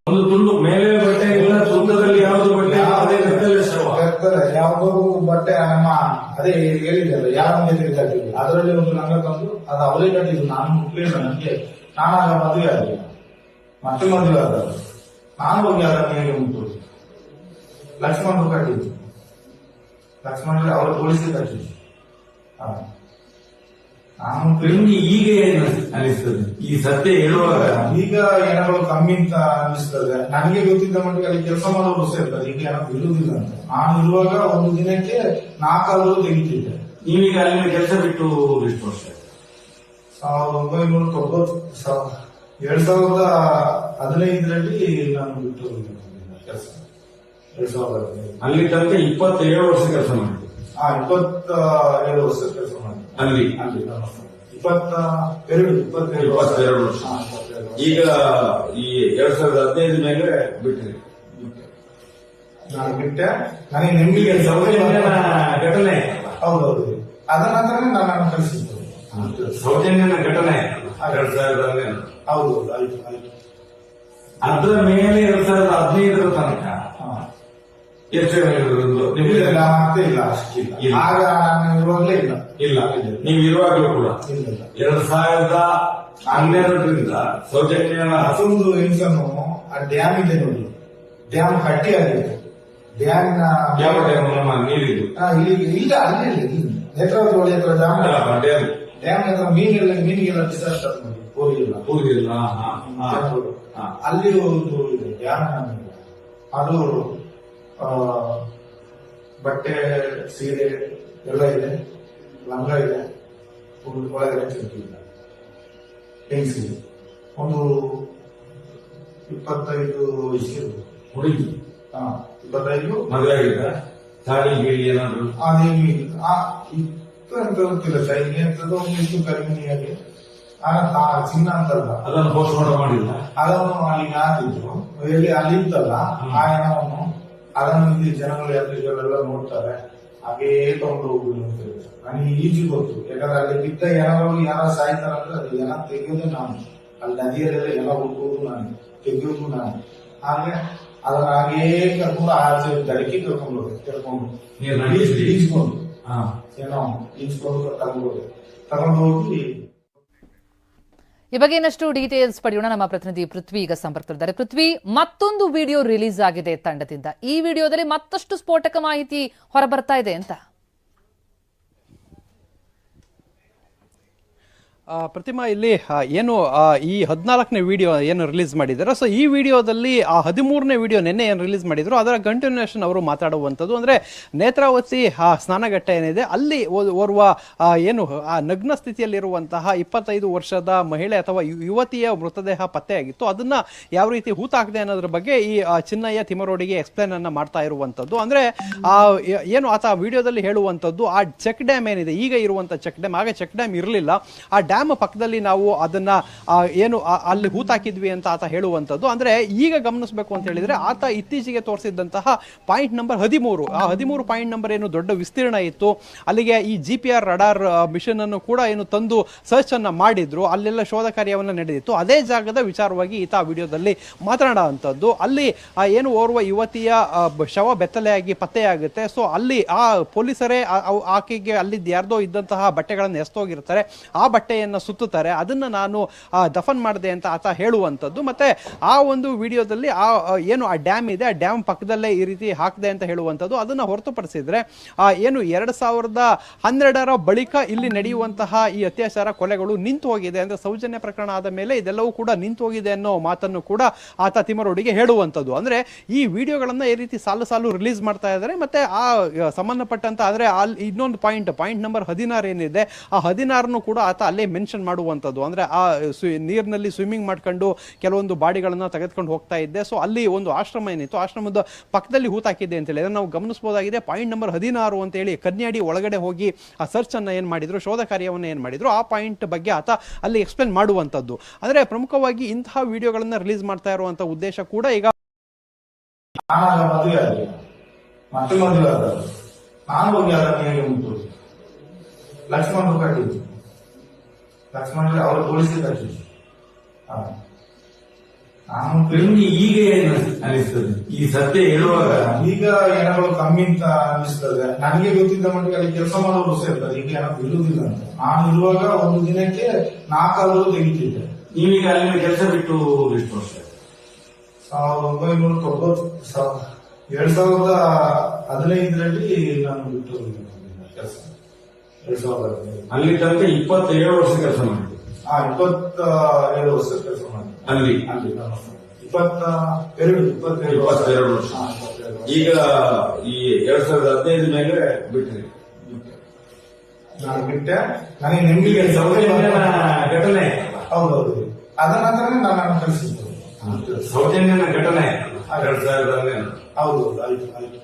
ಒಂದು ತುಂಡು ಮೇಲೆ ಬಟ್ಟೆ ಇಲ್ಲ ತುಂಡದಲ್ಲಿ ಯಾವುದು ಬಟ್ಟೆ ಇಲ್ಲ, ಅದೇ ಕತ್ತಲೆ ಶವ. ಯಾವುದೋ ಬಟ್ಟೆ ನಮ್ಮ ಅದೇ ಹೇಳಿದ್ದಲ್ಲ ಯಾರ ಮುಂದೆ ತಿರುಗಾಡ್ತೀವಿ ಅದರಲ್ಲಿ ಒಂದು ಲಂಗ ತಂದು ಅದು ಅವರೇ ಕಟ್ಟಿದ್ದು ನಾನು ಮುಟ್ಲಿಲ್ಲ ನನಗೆ ನಾನಾಗ ಮದುವೆ ಆಗಲಿಲ್ಲ ಮತ್ತೆ ಮದುವೆ ಆದ ನಾನು ಹೋಗಿ ಅದರ ಮೇಲೆ ಉಂಟು. ಲಕ್ಷ್ಮಣರು ಕಟ್ಟಿದ್ದು ಲಕ್ಷ್ಮಣರು ಅವರು ಪೊಲೀಸ್ ಕಟ್ಟಿದ್ದು ಹಾ. ನಿಮ್ಗೆ ಈಗ ಏನು ಅನಿಸ್ತದೆ ಈ ಸತ್ಯ ಹೇಳುವಾಗ ಈಗ ಏನಗಳು ಕಮ್ಮಿ ಅಂತ ಅನಿಸ್ತದೆ ನನಗೆ ಗೊತ್ತಿದ್ದ ಮಟ್ಟಿಗೆ ಅಲ್ಲಿ ಕೆಲಸ ಮಾಡೋರು ಸೇರ್ತಾರೆ. ಈಗ ಏನಾದ್ರು ಇರುವುದಿಲ್ಲ ಅಂತ. ನಾನು ಇರುವಾಗ ಒಂದು ದಿನಕ್ಕೆ ನಾಲ್ಕಾದ್ರು ತೆಗಿತಿದ್ದೆ. ನೀವೀಗ ಅಲ್ಲಿ ಕೆಲಸ ಬಿಟ್ಟು ಎಷ್ಟು ವರ್ಷ? ಸಾವಿರದ ಒಂಬೈನೂರ ತೊಂಬತ್ತು ಸಾವ- ಎರಡ್ ಸಾವಿರದ ಹದಿನೈದರಲ್ಲಿ ನಾನು ಬಿಟ್ಟು ಕೆಲಸ. ಎರಡ್ ಸಾವಿರದ ಹದಿನೈದು. ಅಲ್ಲಿ ತನಕ ಇಪ್ಪತ್ತೇಳು ವರ್ಷ ಕೆಲಸ ಮಾಡಿದ್ರು ಆ ಇಪ್ಪತ್ತ ಎರಡು ವರ್ಷ ಕೆಲಸ ಮಾಡಿ ಅಲ್ಲಿ? ಅಲ್ಲಿ ಇಪ್ಪತ್ತ ಎರಡು ಇಪ್ಪತ್ತೆರಡು ಇಪ್ಪತ್ತೆರಡು ವರ್ಷ. ಹಾ. ಈಗ ಈ ಎರಡ್ ಸಾವಿರದ ಹದಿನೈದು ಮೇಲೆ ಬಿಟ್ಟಿದೆ. ನಾನು ಬಿಟ್ಟೆ. ನನಗೆ ನಿಮಗೆ ಘಟನೆ. ಹೌದೌದು. ಅದ ನಂತರ ನಾನು ಕಳಿಸಿದ್ದು ಸೌಜನ್ಯನ ಘಟನೆ. ಎರಡ್ ಸಾವಿರದ ಹದಿನೈದು. ಹೌದು ಆಯ್ತು ಆಯ್ತು. ಅದರ ಮೇಲೆ ಎರಡ್ ಸಾವಿರದ ಹದಿನೈದರ ತನಕ ಹಾ. ಎಷ್ಟು ಇಲ್ಲ. ಆಗ ನಾನು ಇರುವಾಗಲೇ ಇಲ್ಲ. ಇಲ್ಲ ನೀವು ಇರುವಾಗಲೂ ಕೂಡ. ಇಲ್ಲ ಎರಡ್ ಸಾವಿರದ ಹನ್ನೆರಡರಿಂದ ಸೌಜನ್ಯನ ಮತ್ತೊಂದು ಹಿಂಸನ್ನು ಆ ಡ್ಯಾಮ್ ಇದೆ ನೋಡಿ. ಡ್ಯಾಮ್ ಕಟ್ಟಿ ಆಗಿದೆ ಡ್ಯಾಮ್ ಯಾವ ಡ್ಯಾಮ್ ನಮ್ಮ ನೀರಿದ್ದು. ಇಲ್ಲಿ ಇಲ್ಲ. ಅಲ್ಲಿ ನೇತ್ರಾವತಿ ಒಳ್ಳೆ ಹತ್ರ ಡ್ಯಾಮ್ ಡ್ಯಾಮ್ ಡ್ಯಾಮ್ ಹತ್ರ ಮೀನಿಗೆಲ್ಲ ಮೀನಿಗೆಲ್ಲ ಡಿಸಾಸ್ಟರ್ ನೋಡಿ. ಹೋಗಿಲ್ಲ. ಕೂದಿಲ್ಲ ಹಾ, ಹಾ, ಹಾ. ಅಲ್ಲಿ ಒಂದು ಡ್ಯಾಮ್ ಅದು ಬಟ್ಟೆ ಸೀರೆ ಎಲ್ಲ ಇದೆ. ಲಂಗ ಇದೆ. ಒಳಗಡೆ ಚಿಂತಿಲ್ಲ ಹೆಂಗಸಿದೆ ಒಂದು ಇಪ್ಪತ್ತೈದು ವಯಸ್ಸಿರು ಹುಡುಗಿ ಹಾ ಇಪ್ಪತ್ತೈದು. ಮದುವೆ ಆಗಿಲ್ಲ ತಾಳಿ ಗೀಳಿ ಏನಾದ್ರು? ಅದೇನು ಆ ಇತ್ತು ಅಂತ ಗೊತ್ತಿಲ್ಲ. ಚೈನಿ ಅಂತದ್ದು ಒಂದು ಇತ್ತು ಕಡಿಮೆಯಾಗಿ ಆಗ ತಾ- ಚಿನ್ನ ಅಂತಲ್ಲ. ಅದನ್ನು ಪೋಸ್ಟ್ ಮಾಡಿಲ್ಲ ಅದನ್ನು ಅಲ್ಲಿಗೆ ಹಾಕಿದ್ರು. ಎಲ್ಲಿ ಅಲ್ಲಿ ಇತ್ತಲ್ಲ. ಆ ಹೆಣವನ್ನು ಅದನ್ನು ಇಲ್ಲಿ ಜನಗಳು ಯಾತ್ರಿಗಳೆಲ್ಲ ನೋಡ್ತಾರೆ. ಹಾಗೇ ತಗೊಂಡು ಹೋಗುದು ಅಂತ ಹೇಳ್ತಾರೆ. ನನಗೆ ಈಜು ಗೊತ್ತು. ಯಾಕಂದ್ರೆ ಅಲ್ಲಿ ಬಿದ್ದ ಯಾರು ಯಾರ ಸಾಯ್ತಾರಂದ್ರೆ ಅದು ಎಲ್ಲ ತೆಗೆಯೋದು ನಾನು. ಅಲ್ಲಿ ನದಿಯಲ್ಲೆಲ್ಲ ಎಲ್ಲ ಹುಡುಕೋದು ನಾನು. ತೆಗೆಯೋದು ನಾನು. ಹಾಗೆ ಅದನ್ನ ಹಾಗೇ ಕರ್ಕೊಂಡು ಆಚೆ ದಡಕಿ ಕರ್ಕೊಂಡು ಕರ್ಕೊಂಡು. ಈಜ್ಕೊಂಡು. ಹಾ. ಏನೋ ಈಜ್ಕೊಂಡು ತಗೊಂಡು ಹೋದೆ. ತಗೊಂಡು ಹೋಗಿ ಈ ಬಗ್ಗೆ ಇನ್ನಷ್ಟು ಡೀಟೇಲ್ಸ್ ಪಡೆಯೋಣ. ನಮ್ಮ ಪ್ರತಿನಿಧಿ ಪೃಥ್ವಿ ಈಗ ಸಂಪರ್ಕದಲ್ಲಿದ್ದಾರೆ. ಪೃಥ್ವಿ, ಮತ್ತೊಂದು ವಿಡಿಯೋ ರಿಲೀಸ್ ಆಗಿದೆ ತಂಡದಿಂದ. ಈ ವಿಡಿಯೋದಲ್ಲಿ ಮತ್ತಷ್ಟು ಸ್ಫೋಟಕ ಮಾಹಿತಿ ಹೊರಬರ್ತಾ ಇದೆ ಅಂತ. ಪ್ರತಿಮಾ, ಇಲ್ಲಿ ಏನು ಈ ಹದಿನಾಲ್ಕನೇ ವಿಡಿಯೋ ಏನು ರಿಲೀಸ್ ಮಾಡಿದ್ದಾರೆ? ಸೊ ಈ ವಿಡಿಯೋದಲ್ಲಿ, ಆ ಹದಿಮೂರನೇ ವಿಡಿಯೋ ನಿನ್ನೆ ಏನು ರಿಲೀಸ್ ಮಾಡಿದ್ರು, ಅದರ ಕಂಟಿನ್ಯೂಷನ್ ಅವರು ಮಾತಾಡುವಂಥದ್ದು. ಅಂದರೆ, ನೇತ್ರಾವತಿ ಸ್ನಾನಘಟ್ಟ ಏನಿದೆ, ಅಲ್ಲಿ ಓರ್ವ ಏನು, ಆ, ನಗ್ನ ಸ್ಥಿತಿಯಲ್ಲಿರುವಂತಹ ಇಪ್ಪತ್ತೈದು ವರ್ಷದ ಮಹಿಳೆ ಅಥವಾ ಯುವತಿಯ ಮೃತದೇಹ ಪತ್ತೆಯಾಗಿತ್ತು. ಅದನ್ನು ಯಾವ ರೀತಿ ಹೂತಾಕಿದೆ ಅನ್ನೋದ್ರ ಬಗ್ಗೆ ಈ ಚಿನ್ನಯ್ಯ ತಿಮರೋಡಿಗೆ ಎಕ್ಸ್ಪ್ಲೇನ್ ಅನ್ನು ಮಾಡ್ತಾ ಇರುವಂಥದ್ದು. ಅಂದರೆ ಏನು ಆತ ವಿಡಿಯೋದಲ್ಲಿ ಹೇಳುವಂಥದ್ದು, ಆ ಚೆಕ್ ಡ್ಯಾಮ್ ಏನಿದೆ, ಈಗ ಇರುವಂಥ ಚೆಕ್ ಡ್ಯಾಮ್ ಆಗ ಚೆಕ್ ಡ್ಯಾಮ್ ಇರಲಿಲ್ಲ. ಆ ಡ್ಯಾಮ್ ಪಕ್ಕದಲ್ಲಿ ನಾವು ಅದನ್ನ ಏನು ಅಲ್ಲಿ ಹೂತಾಕಿದ್ವಿ ಅಂತ ಆತ ಹೇಳುವಂಥದ್ದು. ಅಂದ್ರೆ ಈಗ ಗಮನಿಸಬೇಕು ಅಂತ ಹೇಳಿದ್ರೆ ಆತ ಇತ್ತೀಚೆಗೆ ತೋರಿಸಿದ್ದಂತಹ ಪಾಯಿಂಟ್ ನಂಬರ್ ಹದಿಮೂರು. ಆ ಹದಿಮೂರು ಪಾಯಿಂಟ್ ನಂಬರ್ ಏನು ದೊಡ್ಡ ವಿಸ್ತೀರ್ಣ ಇತ್ತು. ಅಲ್ಲಿಗೆ ಈ G P R radar machine ಅನ್ನು ಕೂಡ ಏನು ತಂದು ಸರ್ಚ್ ಅನ್ನ ಮಾಡಿದ್ರು. ಅಲ್ಲೆಲ್ಲ ಶೋಧ ಕಾರ್ಯವನ್ನು ನಡೆದಿತ್ತು. ಅದೇ ಜಾಗದ ವಿಚಾರವಾಗಿ ಈತ ವಿಡಿಯೋದಲ್ಲಿ ಮಾತನಾಡುವಂಥದ್ದು. ಅಲ್ಲಿ ಏನು ಓರ್ವ ಯುವತಿಯ ಶವ ಬೆತ್ತಲೆಯಾಗಿ ಪತ್ತೆಯಾಗುತ್ತೆ. ಸೊ, ಅಲ್ಲಿ ಆ ಪೊಲೀಸರೇ ಆಕೆಗೆ ಅಲ್ಲಿ ಯಾರ್ದೋ ಇದ್ದಂತಹ ಬಟ್ಟೆಗಳನ್ನು ಎಸ್ತೋಗಿರ್ತಾರೆ ಆ ಬಟ್ಟೆಯನ್ನ ಸುತ್ತುತ್ತಾರೆ ಅದನ್ನ ನಾನು ದಫನ್ ಮಾಡಿದೆ ಅಂತ ಆತ ಹೇಳುವಂಥದ್ದು. ಮತ್ತೆ ಆ ಒಂದು ವಿಡಿಯೋದಲ್ಲಿ ಆ ಏನು ಆ ಡ್ಯಾಮ್ ಇದೆ ಆ ಡ್ಯಾಮ್ ಪಕ್ಕದಲ್ಲೇ ಈ ರೀತಿ ಹಾಕಿದೆ ಅಂತ ಹೇಳುವಂಥದ್ದು. ಅದನ್ನ ಹೊರತುಪಡಿಸಿದ್ರೆ ಏನು ಎರಡ್ ಸಾವಿರದ ಹನ್ನೆರಡರ ಬಳಿಕ ಇಲ್ಲಿ ನಡೆಯುವಂತಹ ಈ ಅತ್ಯಾಚಾರ ಕೊಲೆಗಳು ನಿಂತು ಹೋಗಿದೆ. ಅಂದ್ರೆ ಸೌಜನ್ಯ ಪ್ರಕರಣ ಆದ ಮೇಲೆ ಇದೆಲ್ಲವೂ ಕೂಡ ನಿಂತು ಹೋಗಿದೆ ಅನ್ನೋ ಮಾತನ್ನು ಕೂಡ ಆತ ತಿಮರೋಡಿಗೆ ಹೇಳುವಂಥದ್ದು. ಅಂದ್ರೆ ಈ ವಿಡಿಯೋಗಳನ್ನ ಈ ರೀತಿ ಸಾಲು ಸಾಲು ರಿಲೀಸ್ ಮಾಡ್ತಾ ಇದ್ದಾರೆ. ಮತ್ತೆ ಆ ಆ, ಸಂಬಂಧಪಟ್ಟಂತ ಆದರೆ ಅಲ್ಲಿ ಇನ್ನೊಂದು ಪಾಯಿಂಟ್ ಪಾಯಿಂಟ್ ನಂಬರ್ ಹದಿನಾರು ಏನಿದೆ ಆ ಹದಿನಾರನ್ನು ಕೂಡ ಆತ ಅಲ್ಲೇ ಮೆನ್ಷನ್ ಮಾಡುವಂಥದ್ದು. ಅಂದರೆ ಆ ನೀರಿನಲ್ಲಿ ಸ್ವಿಮ್ಮಿಂಗ್ ಮಾಡ್ಕೊಂಡು ಕೆಲವೊಂದು ಬಾಡಿಗಳನ್ನು ತೆಗೆದುಕೊಂಡು ಹೋಗ್ತಾ ಇದ್ದೆ. ಸೊ ಅಲ್ಲಿ ಒಂದು ಆಶ್ರಮ ಏನಿತ್ತು, ಆಶ್ರಮದ ಪಕ್ಕದಲ್ಲಿ ಹೂತಾಕಿದ್ದೆ ಅಂತ ಅದನ್ನು ನಾವು ಗಮನಿಸಬಹುದಾಗಿದೆ ಪಾಯಿಂಟ್ ನಂಬರ್ ಹದಿನಾರು ಅಂತ ಹೇಳಿ ಕನ್ಯಾಡಿ ಒಳಗಡೆ ಹೋಗಿ ಆ ಸರ್ಚ್ ಅನ್ನು ಏನು ಮಾಡಿದ್ರು, ಶೋಧ ಕಾರ್ಯವನ್ನು ಏನು ಮಾಡಿದ್ರು, ಆ ಪಾಯಿಂಟ್ ಬಗ್ಗೆ ಆತ ಅಲ್ಲಿ ಎಕ್ಸ್ಪ್ಲೇನ್ ಮಾಡುವಂಥದ್ದು. ಅಂದರೆ ಪ್ರಮುಖವಾಗಿ ಇಂತಹ ವಿಡಿಯೋಗಳನ್ನು ರಿಲೀಸ್ ಮಾಡ್ತಾ ಇರುವಂತಹ ಉದ್ದೇಶ ಕೂಡ ಈಗ ನಾನಾಗ ಮದುವೆ ಆಗಲಿಲ್ಲ ಮತ್ತೆ ಮದುವೆ ಆದ ನಾನು ಹೋಗಿ ಅದನ್ನು ಹೇಗೆ ಉಂಟು ಲಕ್ಷ್ಮಣರು ಕಟ್ಟಿದ್ದು ಅವರು ನಾನು ನಿಮ್ಗೆ ಈಗ ಏನು ಅನಿಸ್ತದೆ ಈ ಸತ್ಯ ಹೇಳುವಾಗ ಈಗ ಏನಾದ್ರು ಕಮ್ಮಿ ಅಂತ ಅನಿಸ್ತದೆ ನನಗೆ ಗೊತ್ತಿದ್ದ ಮಟ್ಟಿಗೆ ಅಲ್ಲಿ ಕೆಲಸ ಮಾಡೋರು ಸೇರ್ತಾರೆ. ಈಗ ಏನಾದ್ರು ಇರುವುದಿಲ್ಲ ಅಂತ. ನಾನು ಇರುವಾಗ ಒಂದು ದಿನಕ್ಕೆ ನಾಲ್ಕಾದರೂ ತೆಗಿತಿದ್ದೆ. ನೀವೀಗ ಅಲ್ಲಿ ಕೆಲಸ ಬಿಟ್ಟು ಎಷ್ಟು ವರ್ಷ? ಸಾವಿರದ ಒಂಬೈನೂರ ತೊಂಬತ್ತು ಸಾವಿರ ಎರಡ್ ಸಾವಿರದ ಹದಿನೈದರಲ್ಲಿ ನಾನು ಬಿಟ್ಟು ಕೆಲಸ ಎರಡ್ ಸಾವಿರದ ಹದಿನೈದು ಅಲ್ಲಿ ತನಕ ಇಪ್ಪತ್ತೇಳು ವರ್ಷ ಕೆಲಸ ಮಾಡಿದ್ವಿ ಆ ಇಪ್ಪತ್ತ ಏಳು ವರ್ಷ ಕೆಲಸ ಮಾಡಿದೆ ಅಲ್ಲಿ? ಅಲ್ಲಿ ನಾನು ಇಪ್ಪತ್ತ ಎರಡು ಇಪ್ಪತ್ತೆರಡು ಇಪ್ಪತ್ತೆರಡು ವರ್ಷ. ಹಾ, ಇಪ್ಪತ್ತೆರಡು ವರ್ಷ. ಈಗ ಈ ಎರಡ್ ಸಾವಿರದ ಹದಿನೈದು ಮೇಲೆ ಬಿಟ್ರಿ ನಾನು ಬಿಟ್ಟೆ. ನನಗೆ ನಿಮಗೆ ಈಗ ಸೌಜನ್ಯನ ಘಟನೆ. ಹೌದೌದು. ಅದರ ನಂತರ ನಾನು ಕಳಿಸಿದ್ದು ಸೌಜನ್ಯನ ಘಟನೆ ಎರಡ್ ಸಾವಿರದ ಹದಿನೈದು. ಹೌದೌದು ಆಯ್ತು ಆಯ್ತು.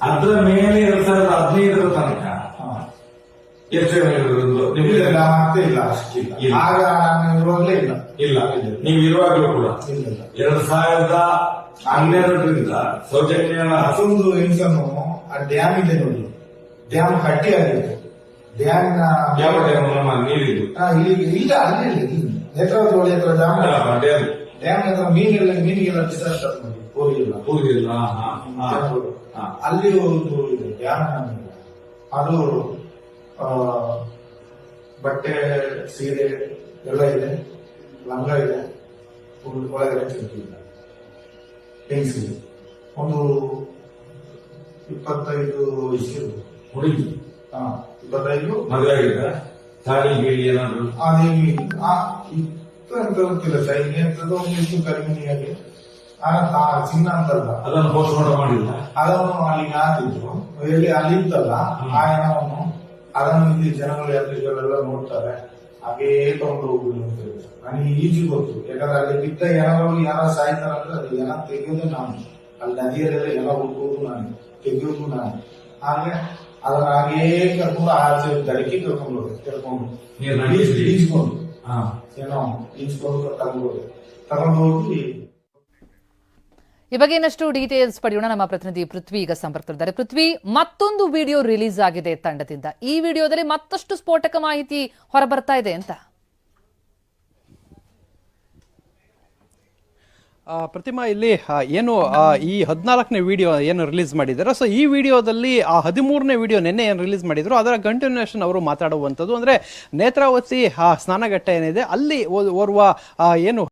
ಅದರ ಮೇಲೆ ಎರಡ್ ಸಾವಿರದ ಹದಿನೈದರ ತನಕ ಇಲ್ಲ ನಿಮ್ಗೆ ಇಲ್ಲ ಮತ್ತೆ. ಆಗ ನಾನು ಇರುವಾಗಲೇ ಇಲ್ಲ. ಇಲ್ಲ ನೀವು ಇರುವಾಗಲೂ ಕೂಡ. ಇಲ್ಲ ಇಲ್ಲ. ಎರಡ್ ಸಾವಿರದ ಹನ್ನೆರಡರಿಂದ ಸೌಜನ್ಯ ಅದೊಂದು ಆ ಡ್ಯಾಮ್ ಇದೆ ನೋಡಿ. ಡ್ಯಾಮ್ ಕಟ್ಟಿ ಆಗಿದೆ ಡ್ಯಾಮ್ ಯಾವ ಡ್ಯಾಮ್ ನಮ್ಮ ನೀರಿದು? ಇಲ್ಲಿ ಇಲ್ಲ ಅಲ್ಲಿ ನೇತ್ರಾವತಿ ಒಳ್ಳೆ ಹತ್ರ ಡ್ಯಾಮ್ ಡ್ಯಾಮ್. ಡ್ಯಾಮ್ ಹತ್ರ ಮೀನೆಲ್ಲ ಮೀನಿಗೆಲ್ಲ ಡಿಸಾಸ್ಟರ್ ನೋಡಿ ಹೋಗಿಲ್ಲ ಕೂದಿಲ್ಲ ಹಾ, ಹಾ, ಹಾ. ಅಲ್ಲಿ ಒಂದು ಇದೆ ಡ್ಯಾಮ್ ಅದು ಬಟ್ಟೆ ಸೀರೆ ಎಲ್ಲ ಇದೆ. ಲಂಗ ಇದೆ. ಒಳಗಡೆ ಒಳಗಡೆ ಚಿಂತಿಲ್ಲ ಇದೆ. ಒಂದು ಇಪ್ಪತ್ತೈದು ವಯಸ್ಸು ಹುಡುಗಿ ಹಾ ಇಪ್ಪತ್ತೈದು. ಮದುವೆ ಆಗಿದ್ದ ತಾಳಿ ಗೀಳಿ ಏನಾದ್ರು ಅಂತ ಗೊತ್ತಿಲ್ಲ. ಚೈನಿ ಅಂತದ್ದು ಒಂದು ಇಷ್ಟು ಕರಿಮನಿಯಾಗಿ ಆ ಚಿನ್ನ ಅಂತಲ್ಲ. ಅದನ್ನು ಪೋಸ್ಟ್ ಮಾರ್ಟಮ್ ಮಾಡಿಲ್ಲ. ಅದನ್ನು ಅಲ್ಲಿಗೆ ಹಾಕಿದ್ರು. ಎಲ್ಲಿ ಅಲ್ಲಿ ಇತ್ತಲ್ಲ ಆ ಹೆಣವನ್ನು ಅದನ್ನು ಇಲ್ಲಿ ಜನಗಳು ಯಾತ್ರಿಕರೆಲ್ಲ ನೋಡ್ತಾರೆ. ಹಾಗೇ ತಗೊಂಡು ಹೋಗುದು ಅಂತ ಹೇಳಿ ನನಗೆ ಈಜು ಗೊತ್ತು. ಯಾಕಂದ್ರೆ ಅಲ್ಲಿ ಬಿದ್ದ ಯಾರು ಯಾರ ಸಾಯ್ತಾರಂದ್ರೆ ಅದು ಹೆಣ ತೆಗೆಯೋದು ನಾನು. ಅಲ್ಲಿ ನದಿಯಲ್ಲೆಲ್ಲ ಎಲ್ಲ ಹುಡುಕೋದು ನಾನು. ತೆಗೆಯೋದು ನಾನು. ಹಾಗೆ ಅದನ್ನ ಹಾಗೇ ಕರ್ಕೊಂಡು ಆಚೆ ದಡಕ್ಕೆ ಕರ್ಕೊಂಡು ಹೋದೆ ಕರ್ಕೊಂಡು. ಈಜ್ಕೊಂಡು. ಹಾ. ಏನೋ ಈಜ್ಕೊಂಡು ಹೋದೆ. ತಗೊಂಡು ಹೋಗಿ ಈ ಬಗ್ಗೆ ಇನ್ನಷ್ಟು ಡೀಟೇಲ್ಸ್ ಪಡೆಯೋಣ. ನಮ್ಮ ಪ್ರತಿನಿಧಿ ಪೃಥ್ವಿ ಈಗ ಸಂಪರ್ಕದಲ್ಲಿದ್ದಾರೆ. ಪೃಥ್ವಿ, ಮತ್ತೊಂದು ವಿಡಿಯೋ ರಿಲೀಸ್ ಆಗಿದೆ ತಂಡದಿಂದ. ಈ ವಿಡಿಯೋದಲ್ಲಿ ಮತ್ತಷ್ಟು ಸ್ಫೋಟಕ ಮಾಹಿತಿ ಹೊರಬರ್ತಾ ಇದೆ ಅಂತ. ಪ್ರತಿಮಾ, ಇಲ್ಲಿ ಏನು ಈ ಹದಿನಾಲ್ಕನೇ ವಿಡಿಯೋ ಏನು ರಿಲೀಸ್ ಮಾಡಿದ್ದಾರೆ? ಸೊ ಈ ವಿಡಿಯೋದಲ್ಲಿ ಆ ಹದಿಮೂರನೇ ವಿಡಿಯೋ ನಿನ್ನೆ ಏನು ರಿಲೀಸ್ ಮಾಡಿದ್ರು? ಅದರ ಕಂಟಿನ್ಯೂಷನ್ ಅವರು ಮಾತಾಡುವಂಥದ್ದು. ಅಂದರೆ, ನೇತ್ರಾವತಿ ಸ್ನಾನಘಟ್ಟ ಏನಿದೆ? ಅಲ್ಲಿ ಓರ್ವ ಏನು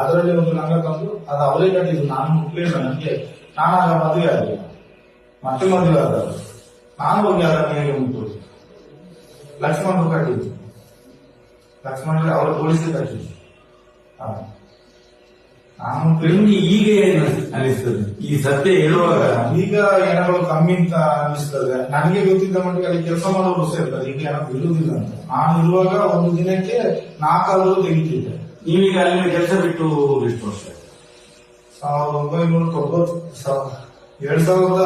ಅದರಲ್ಲಿ ಒಂದು ಲಂಗ ತಂದು ಅದು ಅವರೇ ಕಟ್ಟಿದ್ರು. ನಾನು ಮುಟ್ಲಿಲ್ಲ ನನಗೆ ನಾನು ಆಗ ಮದುವೆ ಆಗಲಿಲ್ಲ ಮತ್ತೆ ಮದುವೆ ಆದ ನಾನು ಹೋಗಿ ಅದರ ಮೇಲೆ ಉಂಟು? ಲಕ್ಷ್ಮಣ್ ಕಟ್ಟಿದ್ದು ಲಕ್ಷ್ಮಣ ಅವರು ಪೊಲೀಸ್ ಕಟ್ಟಿದ್ದು ಹಾ. ನಾನು ನಿಮ್ಗೆ ಈಗ ಅನಿಸ್ತದೆ ಈ ಸತ್ಯ ಹೇಳುವಾಗ ಈಗ ಏನಾದ್ರು ಕಮ್ಮಿ ಅಂತ ಅನಿಸ್ತದೆ ನನಗೆ ಗೊತ್ತಿದ್ದ ಮಟ್ಟಿಗೆ ಅಲ್ಲಿ ಕೆಲಸ ಮಾಡೋರು ಸೇರ್ತಾರೆ. ಈಗ ಏನಾದ್ರು ಇರುವುದಿಲ್ಲ ಅಂತ. ನಾನು ಇರುವಾಗ ಒಂದು ದಿನಕ್ಕೆ ನಾಲ್ಕು ತೆಗಿತಿದ್ದೆ. ನೀವೀಗ ಅಲ್ಲಿನ ಕೆಲಸ ಬಿಟ್ಟು ಎಷ್ಟು ವರ್ಷ? ಸಾವಿರದ ಒಂಬೈನೂರ ತೊಂಬತ್ತು ಎರಡ್ ಸಾವಿರದ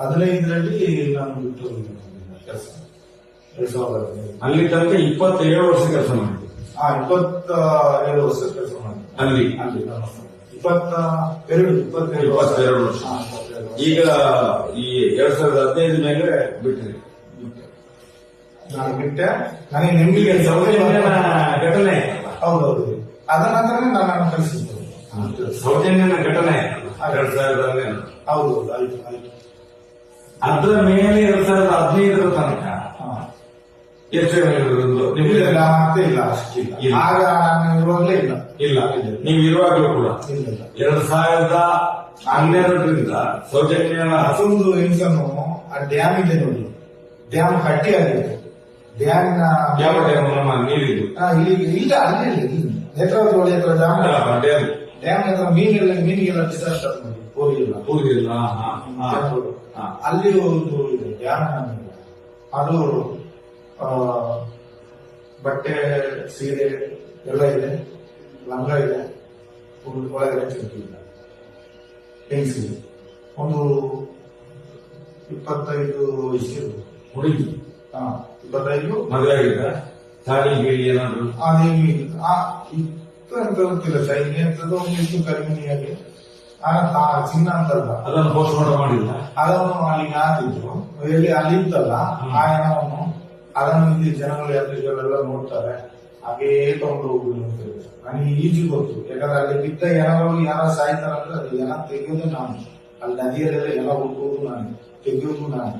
ಹದಿನೈದರಲ್ಲಿ ನಾನು ಬಿಟ್ಟು ಕೆಲಸ ಎರಡ್ ಸಾವಿರದ ಹದಿನೈದು. ಅಲ್ಲಿ ತನಕ ಇಪ್ಪತ್ತೇಳು ವರ್ಷ ಕೆಲಸ ಮಾಡಿದ್ದೆ ಆ ಇಪ್ಪತ್ತ ಏಳು ವರ್ಷ ಕೆಲಸ ಮಾಡಿದೆ. ಅಲ್ಲಿ? ಅಲ್ಲಿ ನಾನು ಇಪ್ಪತ್ತ ಎರಡು ಇಪ್ಪತ್ತೆರಡು ಇಪ್ಪತ್ತೆರಡು ವರ್ಷ. ಹಾ, ವರ್ಷ. ಈಗ ಈ ಎರಡ್ ಸಾವಿರದ ಹದಿನೈದು ಮೇಲೆ ಬಿಟ್ಟಿದೆ ನಾನು ಬಿಟ್ಟೆ. ನನಗೆ ನೆಮ್ಮದಿ ಈಗ ಸೌಜನ್ಯನ ಘಟನೆ. ಹೌದೌದು. ಅದ ನಂತರ ನನ್ನನ್ನು ಕಳಿಸಿದ್ದು ಸೌಜನ್ಯನ ಘಟನೆ ಎರಡ್ ಸಾವಿರದ ಹನ್ನೆರಡು ಹೌದು ಆಯ್ತು ಆಯ್ತು. ಅದರ ಮೇಲೆ ಎರಡ್ ಸಾವಿರದ ಹದಿನೈದರ ತನಕ. ಎಷ್ಟು ಇಲ್ಲ ನಿಮ್ಗೆ ಇಲ್ಲ ಮತ್ತೆ ಇಲ್ಲ ಅಷ್ಟಿಲ್ಲ. ಇಲ್ಲ. ಆಗ ನಾನು ಇರುವಾಗಲೇ ಇಲ್ಲ. ಇಲ್ಲ ನೀವು ಇರುವಾಗಲೂ ಕೂಡ? ಎರಡ್ ಸಾವಿರದ ಹನ್ನೆರಡರಿಂದ ಸೌಜನ್ಯನ ಹಸೊಂದು ಹಿಂಸನ್ನು ಆ ಡ್ಯಾಮ್ ಇದೆ ನೋಡಿ. ಡ್ಯಾಮ್ ಕಟ್ಟಿ ಆಗಿದೆ ಡ್ಯಾಮ್ ಯಾವ ನಮ್ಮ ನೀರಿದ್ದು ಇಲ್ಲಿ ಇಲ್ಲ ಅಲ್ಲಿ ಇಲ್ಲಿ ನೇತ್ರಾವತಿ ಹತ್ರ ಡ್ಯಾಮ್ ಡ್ಯಾಮ್ ಹತ್ರ ಮೀನಿಲ್ಲ ಮೀನಿಗೆಲ್ಲ ಡಿಸಾಸ್ಟರ್ ಹೋಗಿಲ್ಲ ಹೋಗಿಲ್ಲ. ಅಲ್ಲಿ ಒಂದು ಇದೆ ಡ್ಯಾಮ್ ಅದು ಬಟ್ಟೆ ಸೀರೆ ಎಲ್ಲ ಇದೆ. ಲಂಗ ಇದೆ. ಒಳಗಡೆ ಚಿಂತಿಲ್ಲ ಹೆಂಗಸಿ ಒಂದು ಇಪ್ಪತ್ತೈದು ಇಷ್ಟು ಹುಡುಗಿ ಹಾ ಇಪ್ಪತ್ತೈದು. ಮದುವೆ ಆಗಿದ್ದ ತಾಳಿ ಗೀಳಿ ಏನಾದ್ರು? ಅದೇನು ಆ ಇತ್ತು ಅಂತ ಗೊತ್ತಿಲ್ಲ ಚೈನಿ ಅಂತದ್ದು ಒಂದು ಇತ್ತು ಕರಿಮನಿಯಾಗಿ ಆ ತಾ- ಚಿನ್ನ ಅಂತಲ್ಲ. ಅದನ್ನು ಪೋಸ್ಟ್ ಮಾರ್ಟಮ್ ಮಾಡಿಲ್ಲ ಅದನ್ನು ಅಲ್ಲಿಗೆ ಹಾಕಿದ್ರು ಎಲ್ಲಿ ಅಲ್ಲಿ ಇತ್ತಲ್ಲ ಆ ಹಣವನ್ನು ಅದನ್ನು ಇಲ್ಲಿ ಜನಗಳು ಯಾತ್ರಿಗಳೆಲ್ಲ ನೋಡ್ತಾರೆ. ಹಾಗೇ ತಗೊಂಡು ಹೋಗುದು ಅಂತ ಹೇಳಿದ್ರು. ನನಗೆ ಈಜಿ ಗೊತ್ತು. ಯಾಕಂದ್ರೆ ಅಲ್ಲಿ ಬಿದ್ದ ಯಾರಾದ್ರು ಯಾರ ಸಾಯ್ತಾರಂದ್ರೆ ಅದು ಯಾರ ತೆಗೆಯೋದು ನಾನು. ಅಲ್ಲಿ ನದಿಯಲ್ಲೆಲ್ಲ ಎಲ್ಲ ಹೋಗೋದು ನಾನು. ತೆಗೆಯೋದು ನಾನು.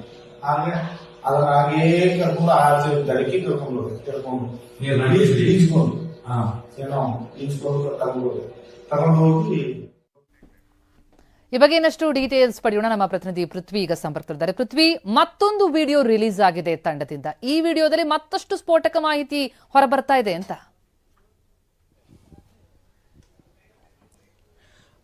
ಹಾಗೆ ಅದನ್ನ ಹಾಗೇ ಕರ್ಕೊಂಡು ಆಚೆ ದಡಕ್ಕೆ ಕರ್ಕೊಂಡು ಹೋದೆ. ಕರ್ಕೊಂಡು ನೀರ್ ನಡಿ- ಈಜ್- ಈಜ್ಕೊಂಡು ಹಾ. ಏನೋ ಈಜ್ಕೊಂಡು ತಗೊಂಡು ಹೋದೆ. ತಗೊಂಡು ಹೋಗಿ. ಈ ಬಗ್ಗೆ ಇನ್ನಷ್ಟು ಡೀಟೇಲ್ಸ್ ಪಡೆಯೋಣ. ನಮ್ಮ ಪ್ರತಿನಿಧಿ ಪೃಥ್ವಿ ಈಗ ಸಂಪರ್ಕದಲ್ಲಿದ್ದಾರೆ. ಪೃಥ್ವಿ ಮತ್ತೊಂದು ವಿಡಿಯೋ ರಿಲೀಸ್ ಆಗಿದೆ ತಂಡದಿಂದ. ಈ ವಿಡಿಯೋದಲ್ಲಿ ಮತ್ತಷ್ಟು ಸ್ಫೋಟಕ ಮಾಹಿತಿ ಹೊರಬರ್ತಾ ಇದೆ ಅಂತ.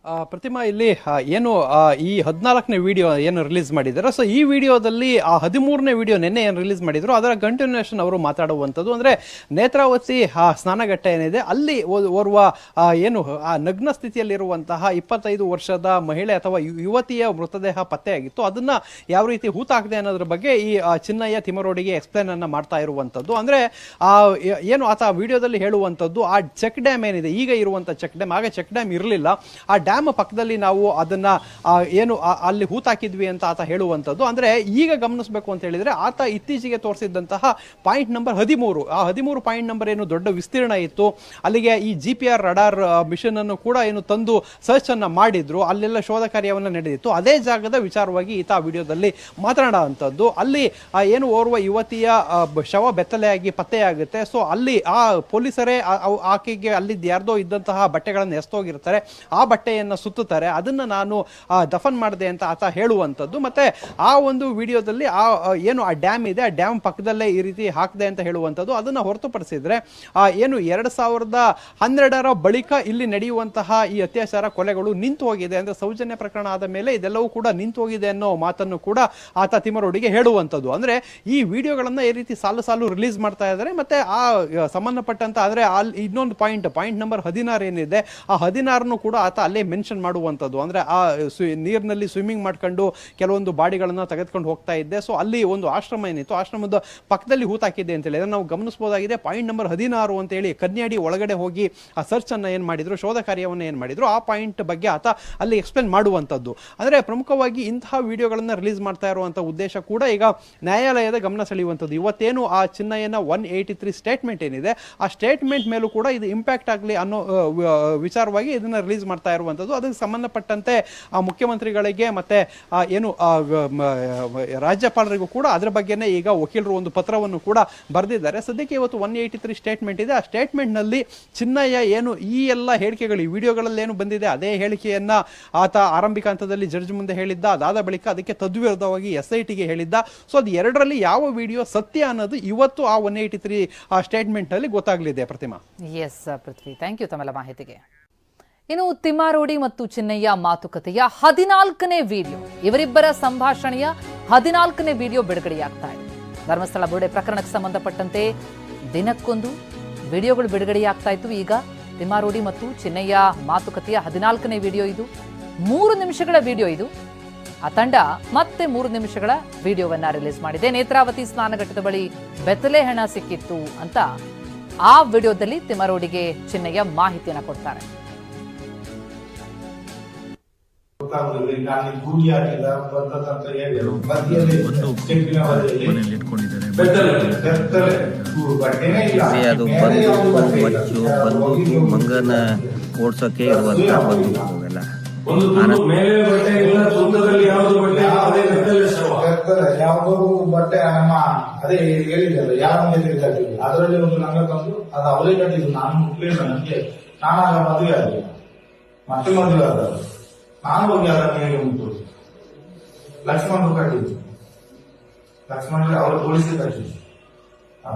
ಪ್ರತಿಮಾ, ಇಲ್ಲಿ ಏನು ಈ ಹದಿನಾಲ್ಕನೇ ವಿಡಿಯೋ ಏನು ರಿಲೀಸ್ ಮಾಡಿದ್ದಾರೆ ಸೊ ಈ ವಿಡಿಯೋದಲ್ಲಿ ಆ ಹದಿಮೂರನೇ ವಿಡಿಯೋ ನಿನ್ನೆ ಏನು ರಿಲೀಸ್ ಮಾಡಿದ್ರು, ಅದರ ಕಂಟಿನ್ಯೂಷನ್ ಅವರು ಮಾತಾಡುವಂಥದ್ದು. ಅಂದರೆ ನೇತ್ರಾವತಿ ಸ್ನಾನಘಟ್ಟ ಏನಿದೆ, ಅಲ್ಲಿ ಓರ್ವ ಏನು, ಆ, ನಗ್ನ ಸ್ಥಿತಿಯಲ್ಲಿರುವಂತಹ ಇಪ್ಪತ್ತೈದು ವರ್ಷದ ಮಹಿಳೆ ಅಥವಾ ಯುವತಿಯ ಮೃತದೇಹ ಪತ್ತೆಯಾಗಿತ್ತು. ಅದನ್ನು ಯಾವ ರೀತಿ ಹೂತಾಕಿದೆ ಅನ್ನೋದ್ರ ಬಗ್ಗೆ ಈ ಚಿನ್ನಯ್ಯ ತಿಮರೋಡಿಗೆ ಎಕ್ಸ್ಪ್ಲೇನ್ ಅನ್ನು ಮಾಡ್ತಾ ಇರುವಂಥದ್ದು. ಅಂದರೆ, ಆ ಏನು ಆತ ವಿಡಿಯೋದಲ್ಲಿ ಹೇಳುವಂಥದ್ದು, ಆ ಚೆಕ್ ಡ್ಯಾಮ್ ಏನಿದೆ, ಈಗ ಇರುವಂಥ ಚೆಕ್ ಡ್ಯಾಮ್ ಆಗ ಚೆಕ್ ಡ್ಯಾಮ್ ಇರಲಿಲ್ಲ. ಆ ಪಕ್ಕದಲ್ಲಿ ನಾವು ಅದನ್ನ ಏನು ಅಲ್ಲಿ ಹೂತಾಕಿದ್ವಿ ಅಂತ ಆತ ಹೇಳುವಂಥದ್ದು. ಅಂದ್ರೆ ಈಗ ಗಮನಿಸಬೇಕು ಅಂತ ಹೇಳಿದ್ರೆ ಆತ ಇತ್ತೀಚೆಗೆ ತೋರಿಸಿದ್ದಂತಹ ಪಾಯಿಂಟ್ ನಂಬರ್ ಹದಿಮೂರು. ಆ ಹದಿಮೂರು ಪಾಯಿಂಟ್ ನಂಬರ್ ಏನು ದೊಡ್ಡ ವಿಸ್ತೀರ್ಣ ಇತ್ತು. ಅಲ್ಲಿಗೆ ಈ G P R radar machine ಅನ್ನು ಕೂಡ ಏನು ತಂದು ಸರ್ಚ್ ಅನ್ನ ಮಾಡಿದ್ರು. ಅಲ್ಲೆಲ್ಲ ಶೋಧ ಕಾರ್ಯವನ್ನು ನಡೆದಿತ್ತು. ಅದೇ ಜಾಗದ ವಿಚಾರವಾಗಿ ಈತ ವಿಡಿಯೋದಲ್ಲಿ ಮಾತನಾಡುವಂಥದ್ದು. ಅಲ್ಲಿ ಏನು ಓರ್ವ ಯುವತಿಯ ಶವ ಬೆತ್ತಲೆಯಾಗಿ ಪತ್ತೆಯಾಗುತ್ತೆ. ಸೊ, ಅಲ್ಲಿ ಆ ಪೊಲೀಸರೇ ಆಕೆಗೆ ಅಲ್ಲಿದ್ದ ಯಾರ್ದೋ ಇದ್ದಂತಹ ಬಟ್ಟೆಗಳನ್ನು ಎಸ್ತೋಗಿರ್ತಾರೆ ಆ ಬಟ್ಟೆಯನ್ನ ಸುತ್ತುತ್ತಾರೆ, ಅದನ್ನ ನಾನು ದಫನ್ ಮಾಡಿದೆ ಅಂತ ಆತ ಹೇಳುವಂಥದ್ದು. ಮತ್ತೆ ಆ ಒಂದು ವಿಡಿಯೋದಲ್ಲಿ ಆ ಏನು ಆ ಡ್ಯಾಮ್ ಇದೆ, ಆ ಡ್ಯಾಮ್ ಪಕ್ಕದಲ್ಲೇ ಈ ರೀತಿ ಹಾಕಿದೆ ಅಂತ ಹೇಳುವಂಥದ್ದು. ಅದನ್ನ ಹೊರತುಪಡಿಸಿದ್ರೆ ಏನು ಎರಡ್ ಸಾವಿರದ ಹನ್ನೆರಡರ ಬಳಿಕ ಇಲ್ಲಿ ನಡೆಯುವಂತಹ ಈ ಅತ್ಯಾಚಾರ ಕೊಲೆಗಳು ನಿಂತು ಹೋಗಿದೆ ಅಂದ್ರೆ ಸೌಜನ್ಯ ಪ್ರಕರಣ ಆದ ಮೇಲೆ ಇದೆಲ್ಲವೂ ಕೂಡ ನಿಂತು ಹೋಗಿದೆ ಅನ್ನೋ ಮಾತನ್ನು ಕೂಡ ಆತ ತಿಮರೋಡಿಗೆ ಹೇಳುವಂಥದ್ದು. ಅಂದ್ರೆ ಈ ವಿಡಿಯೋಗಳನ್ನು ಈ ರೀತಿ ಸಾಲು ಸಾಲು ರಿಲೀಸ್ ಮಾಡ್ತಾ ಇದ್ದಾರೆ. ಮತ್ತೆ ಆ ಸಂಬಂಧಪಟ್ಟಂತ ಅಂದ್ರೆ ಅಲ್ಲಿ ಇನ್ನೊಂದು ಪಾಯಿಂಟ್ ಪಾಯಿಂಟ್ ನಂಬರ್ ಹದಿನಾರು ಏನಿದೆ, ಆ ಹದಿನಾರನ್ನು ಕೂಡ ಆತ ಅಲ್ಲೇ ಮೆನ್ಷನ್ ಮಾಡುವಂಥದ್ದು. ಅಂದರೆ ಆ ಸ್ವಿ- ನೀರಿನಲ್ಲಿ ಸ್ವಿಮ್ಮಿಂಗ್ ಮಾಡ್ಕೊಂಡು ಕೆಲವೊಂದು ಬಾಡಿಗಳನ್ನು ತೆಗೆದುಕೊಂಡು ಹೋಗ್ತಾ ಇದ್ದೆ. ಸೊ ಅಲ್ಲಿ ಒಂದು ಆಶ್ರಮ ಏನಿತ್ತು, ಆಶ್ರಮದ ಪಕ್ಕದಲ್ಲಿ ಹೂತಾಕಿದ್ದೆ ಅಂತ ಅದನ್ನು ನಾವು ಗಮನಿಸಬಹುದಾಗಿದೆ ಪಾಯಿಂಟ್ ನಂಬರ್ ಹದಿನಾರು ಅಂತ ಹೇಳಿ ಕನ್ಯಾಡಿ ಒಳಗಡೆ ಹೋಗಿ ಆ ಸರ್ಚನ್ನು ಏನು ಮಾಡಿದರು, ಶೋಧ ಕಾರ್ಯವನ್ನು ಏನು ಮಾಡಿದ್ರು, ಆ ಪಾಯಿಂಟ್ ಬಗ್ಗೆ ಆತ ಅಲ್ಲಿ ಎಕ್ಸ್ಪ್ಲೇನ್ ಮಾಡುವಂಥದ್ದು. ಅಂದರೆ ಪ್ರಮುಖವಾಗಿ ಇಂತಹ ವಿಡಿಯೋಗಳನ್ನು ರಿಲೀಸ್ ಮಾಡ್ತಾ ಇರುವಂಥ ಉದ್ದೇಶ ಕೂಡ ಈಗ ನ್ಯಾಯಾಲಯದ ಗಮನ ಸೆಳೆಯುವಂಥದ್ದು. ಇವತ್ತೇನು ಆ ಚಿನ್ನಯ್ಯನ ಒನ್ ಏಯ್ಟಿ ತ್ರೀ ಸ್ಟೇಟ್ಮೆಂಟ್ ಏನಿದೆ, ಆ ಸ್ಟೇಟ್ಮೆಂಟ್ ಮೇಲೂ ಕೂಡ ಇದು ಇಂಪ್ಯಾಕ್ಟ್ ಆಗಲಿ ಅನ್ನೋ ವಿಚಾರವಾಗಿ ಇದನ್ನು ರಿಲೀಸ್ ಮಾಡ್ತಾ ಇರುವಂಥದ್ದು ಅದಕ್ಕೆ ಸಂಬಂಧಪಟ್ಟಂತೆ, ಆ, ಮುಖ್ಯಮಂತ್ರಿಗಳಿಗೆ ಮತ್ತೆ ಏನು ರಾಜ್ಯಪಾಲರಿಗೂ ಕೂಡ ಅದರ ಬಗ್ಗೆನೇ ಈಗ ವಕೀಲರು ಒಂದು ಪತ್ರವನ್ನು ಕೂಡ ಬರೆದಿದ್ದಾರೆ. ಸದ್ಯಕ್ಕೆ ಇವತ್ತು ಒನ್ ಏಯ್ಟಿ ತ್ರೀ ಸ್ಟೇಟ್ಮೆಂಟ್ ಇದೆ. ಆ ಸ್ಟೇಟ್ಮೆಂಟ್ನಲ್ಲಿ ಚಿನ್ನಯ್ಯ ಏನು ಈ ಎಲ್ಲ ಹೇಳಿಕೆಗಳು, ಈ ವಿಡಿಯೋಗಳಲ್ಲಿ ಏನು ಬಂದಿದೆ, ಅದೇ ಹೇಳಿಕೆಯನ್ನ ಆತ ಆರಂಭಿಕ ಹಂತದಲ್ಲಿ ಜಡ್ಜ್ ಮುಂದೆ ಹೇಳಿದ್ದ, ಅದಾದ ಬಳಿಕ ಅದಕ್ಕೆ ತದ್ವಿರುದ್ಧವಾಗಿ ಎಸ್ ಐ ಟಿಗೆ ಹೇಳಿದ್ದ. ಸೊ ಅದು ಎರಡರಲ್ಲಿ ಯಾವ ವಿಡಿಯೋ ಸತ್ಯ ಅನ್ನೋದು ಇವತ್ತು ಆ ಒನ್ ಏಯ್ಟಿ ತ್ರೀ ಆ ಸ್ಟೇಟ್ಮೆಂಟ್ನಲ್ಲಿ ಗೊತ್ತಾಗಲಿದೆ, Pratima. Yes Prithvi. Thank you ತಮ್ಮೆಲ್ಲ ಮಾಹಿತಿಗೆ. ಇನ್ನು ತಿಮ್ಮಾರೋಡಿ ಮತ್ತು ಚಿನ್ನಯ್ಯ ಮಾತುಕತೆಯ ಹದಿನಾಲ್ಕನೇ ವಿಡಿಯೋ. ಇವರಿಬ್ಬರ ಸಂಭಾಷಣೆಯ ಹದಿನಾಲ್ಕನೇ ವಿಡಿಯೋ ಬಿಡುಗಡೆಯಾಗ್ತಾ ಇದೆ. ಧರ್ಮಸ್ಥಳ ಬುರುಡೆ ಪ್ರಕರಣಕ್ಕೆ ಸಂಬಂಧಪಟ್ಟಂತೆ ದಿನಕ್ಕೊಂದು ವಿಡಿಯೋಗಳು ಬಿಡುಗಡೆಯಾಗ್ತಾ ಇತ್ತು. ಈಗ ತಿಮ್ಮಾರೋಡಿ ಮತ್ತು ಚಿನ್ನಯ್ಯ ಮಾತುಕತೆಯ ಹದಿನಾಲ್ಕನೇ ವಿಡಿಯೋ ಇದು. ಮೂರು ನಿಮಿಷಗಳ ವಿಡಿಯೋ ಇದು. ಆ ತಂಡ ಮತ್ತೆ ಮೂರು ನಿಮಿಷಗಳ ವಿಡಿಯೋವನ್ನ ರಿಲೀಸ್ ಮಾಡಿದೆ. ನೇತ್ರಾವತಿ ಸ್ನಾನಘಟ್ಟದ ಬಳಿ ಬೆತ್ತಲೆ ಹೆಣ ಸಿಕ್ಕಿತ್ತು ಅಂತ ಆ ವಿಡಿಯೋದಲ್ಲಿ ತಿಮರೋಡಿಗೆ ಚಿನ್ನಯ್ಯ ಮಾಹಿತಿಯನ್ನು ಕೊಡ್ತಾರೆ. ಗೊತ್ತಾಗುದಿಲ್ಲ. ಈಗ ಅಲ್ಲಿ ಗೂಡಿ ಹಾಕಿದ ಬಂದದಂತ ಹೇಳಿ ಬದಿಯಲ್ಲಿ ಕೆಂಪಿನ ಬದಿಯಲ್ಲಿ ಮನೇಲಿ ಇಟ್ಕೊಂಡಿದ್ದಾರೆ ಬೆತ್ತಲೆ. ಬಟ್ಟೆನೇ ಇಲ್ಲ. ಮಂಗನ ಓಡ್ಸೋಕೆ ಅವೆಲ್ಲ ಒಂದು ತುಂಡು ಮೇಲೆ ಬಟ್ಟೆ ಇಲ್ಲ ತುಂಡದಲ್ಲಿ ಯಾವುದು ಬಟ್ಟೆ ಅದೇ ಬೆತ್ತಲೆ ಶವ. ಬೆತ್ತಲೆ ಯಾವುದೋ ಬಟ್ಟೆ ನಮ್ಮ ಅದೇ ಹೇಳಿದ್ದಲ್ಲ ಯಾವ ಮೇಲೆ ಕಟ್ಟಿದ್ವಿ ಅದರಲ್ಲಿ ಒಂದು ನಂಗ ತಂದು ಅದು ಅವರೇ ಕಟ್ಟಿದ್ದು. ನಾನು ಮುಟ್ಲಿಲ್ಲ ನನಗೆ ನಾನಾಗ ಮದುವೆ ಆಗಲಿಲ್ಲ ಮತ್ತೆ ಮದುವೆ ಆದ ಅದನ್ನು ಹೇಗೆ ಉಂಟು. ಲಕ್ಷ್ಮಣರು ಕಟ್ಟಿದ್ದು ಲಕ್ಷ್ಮಣ ಅವರು ಕಟ್ಟಿದ್ದು ಹಾ.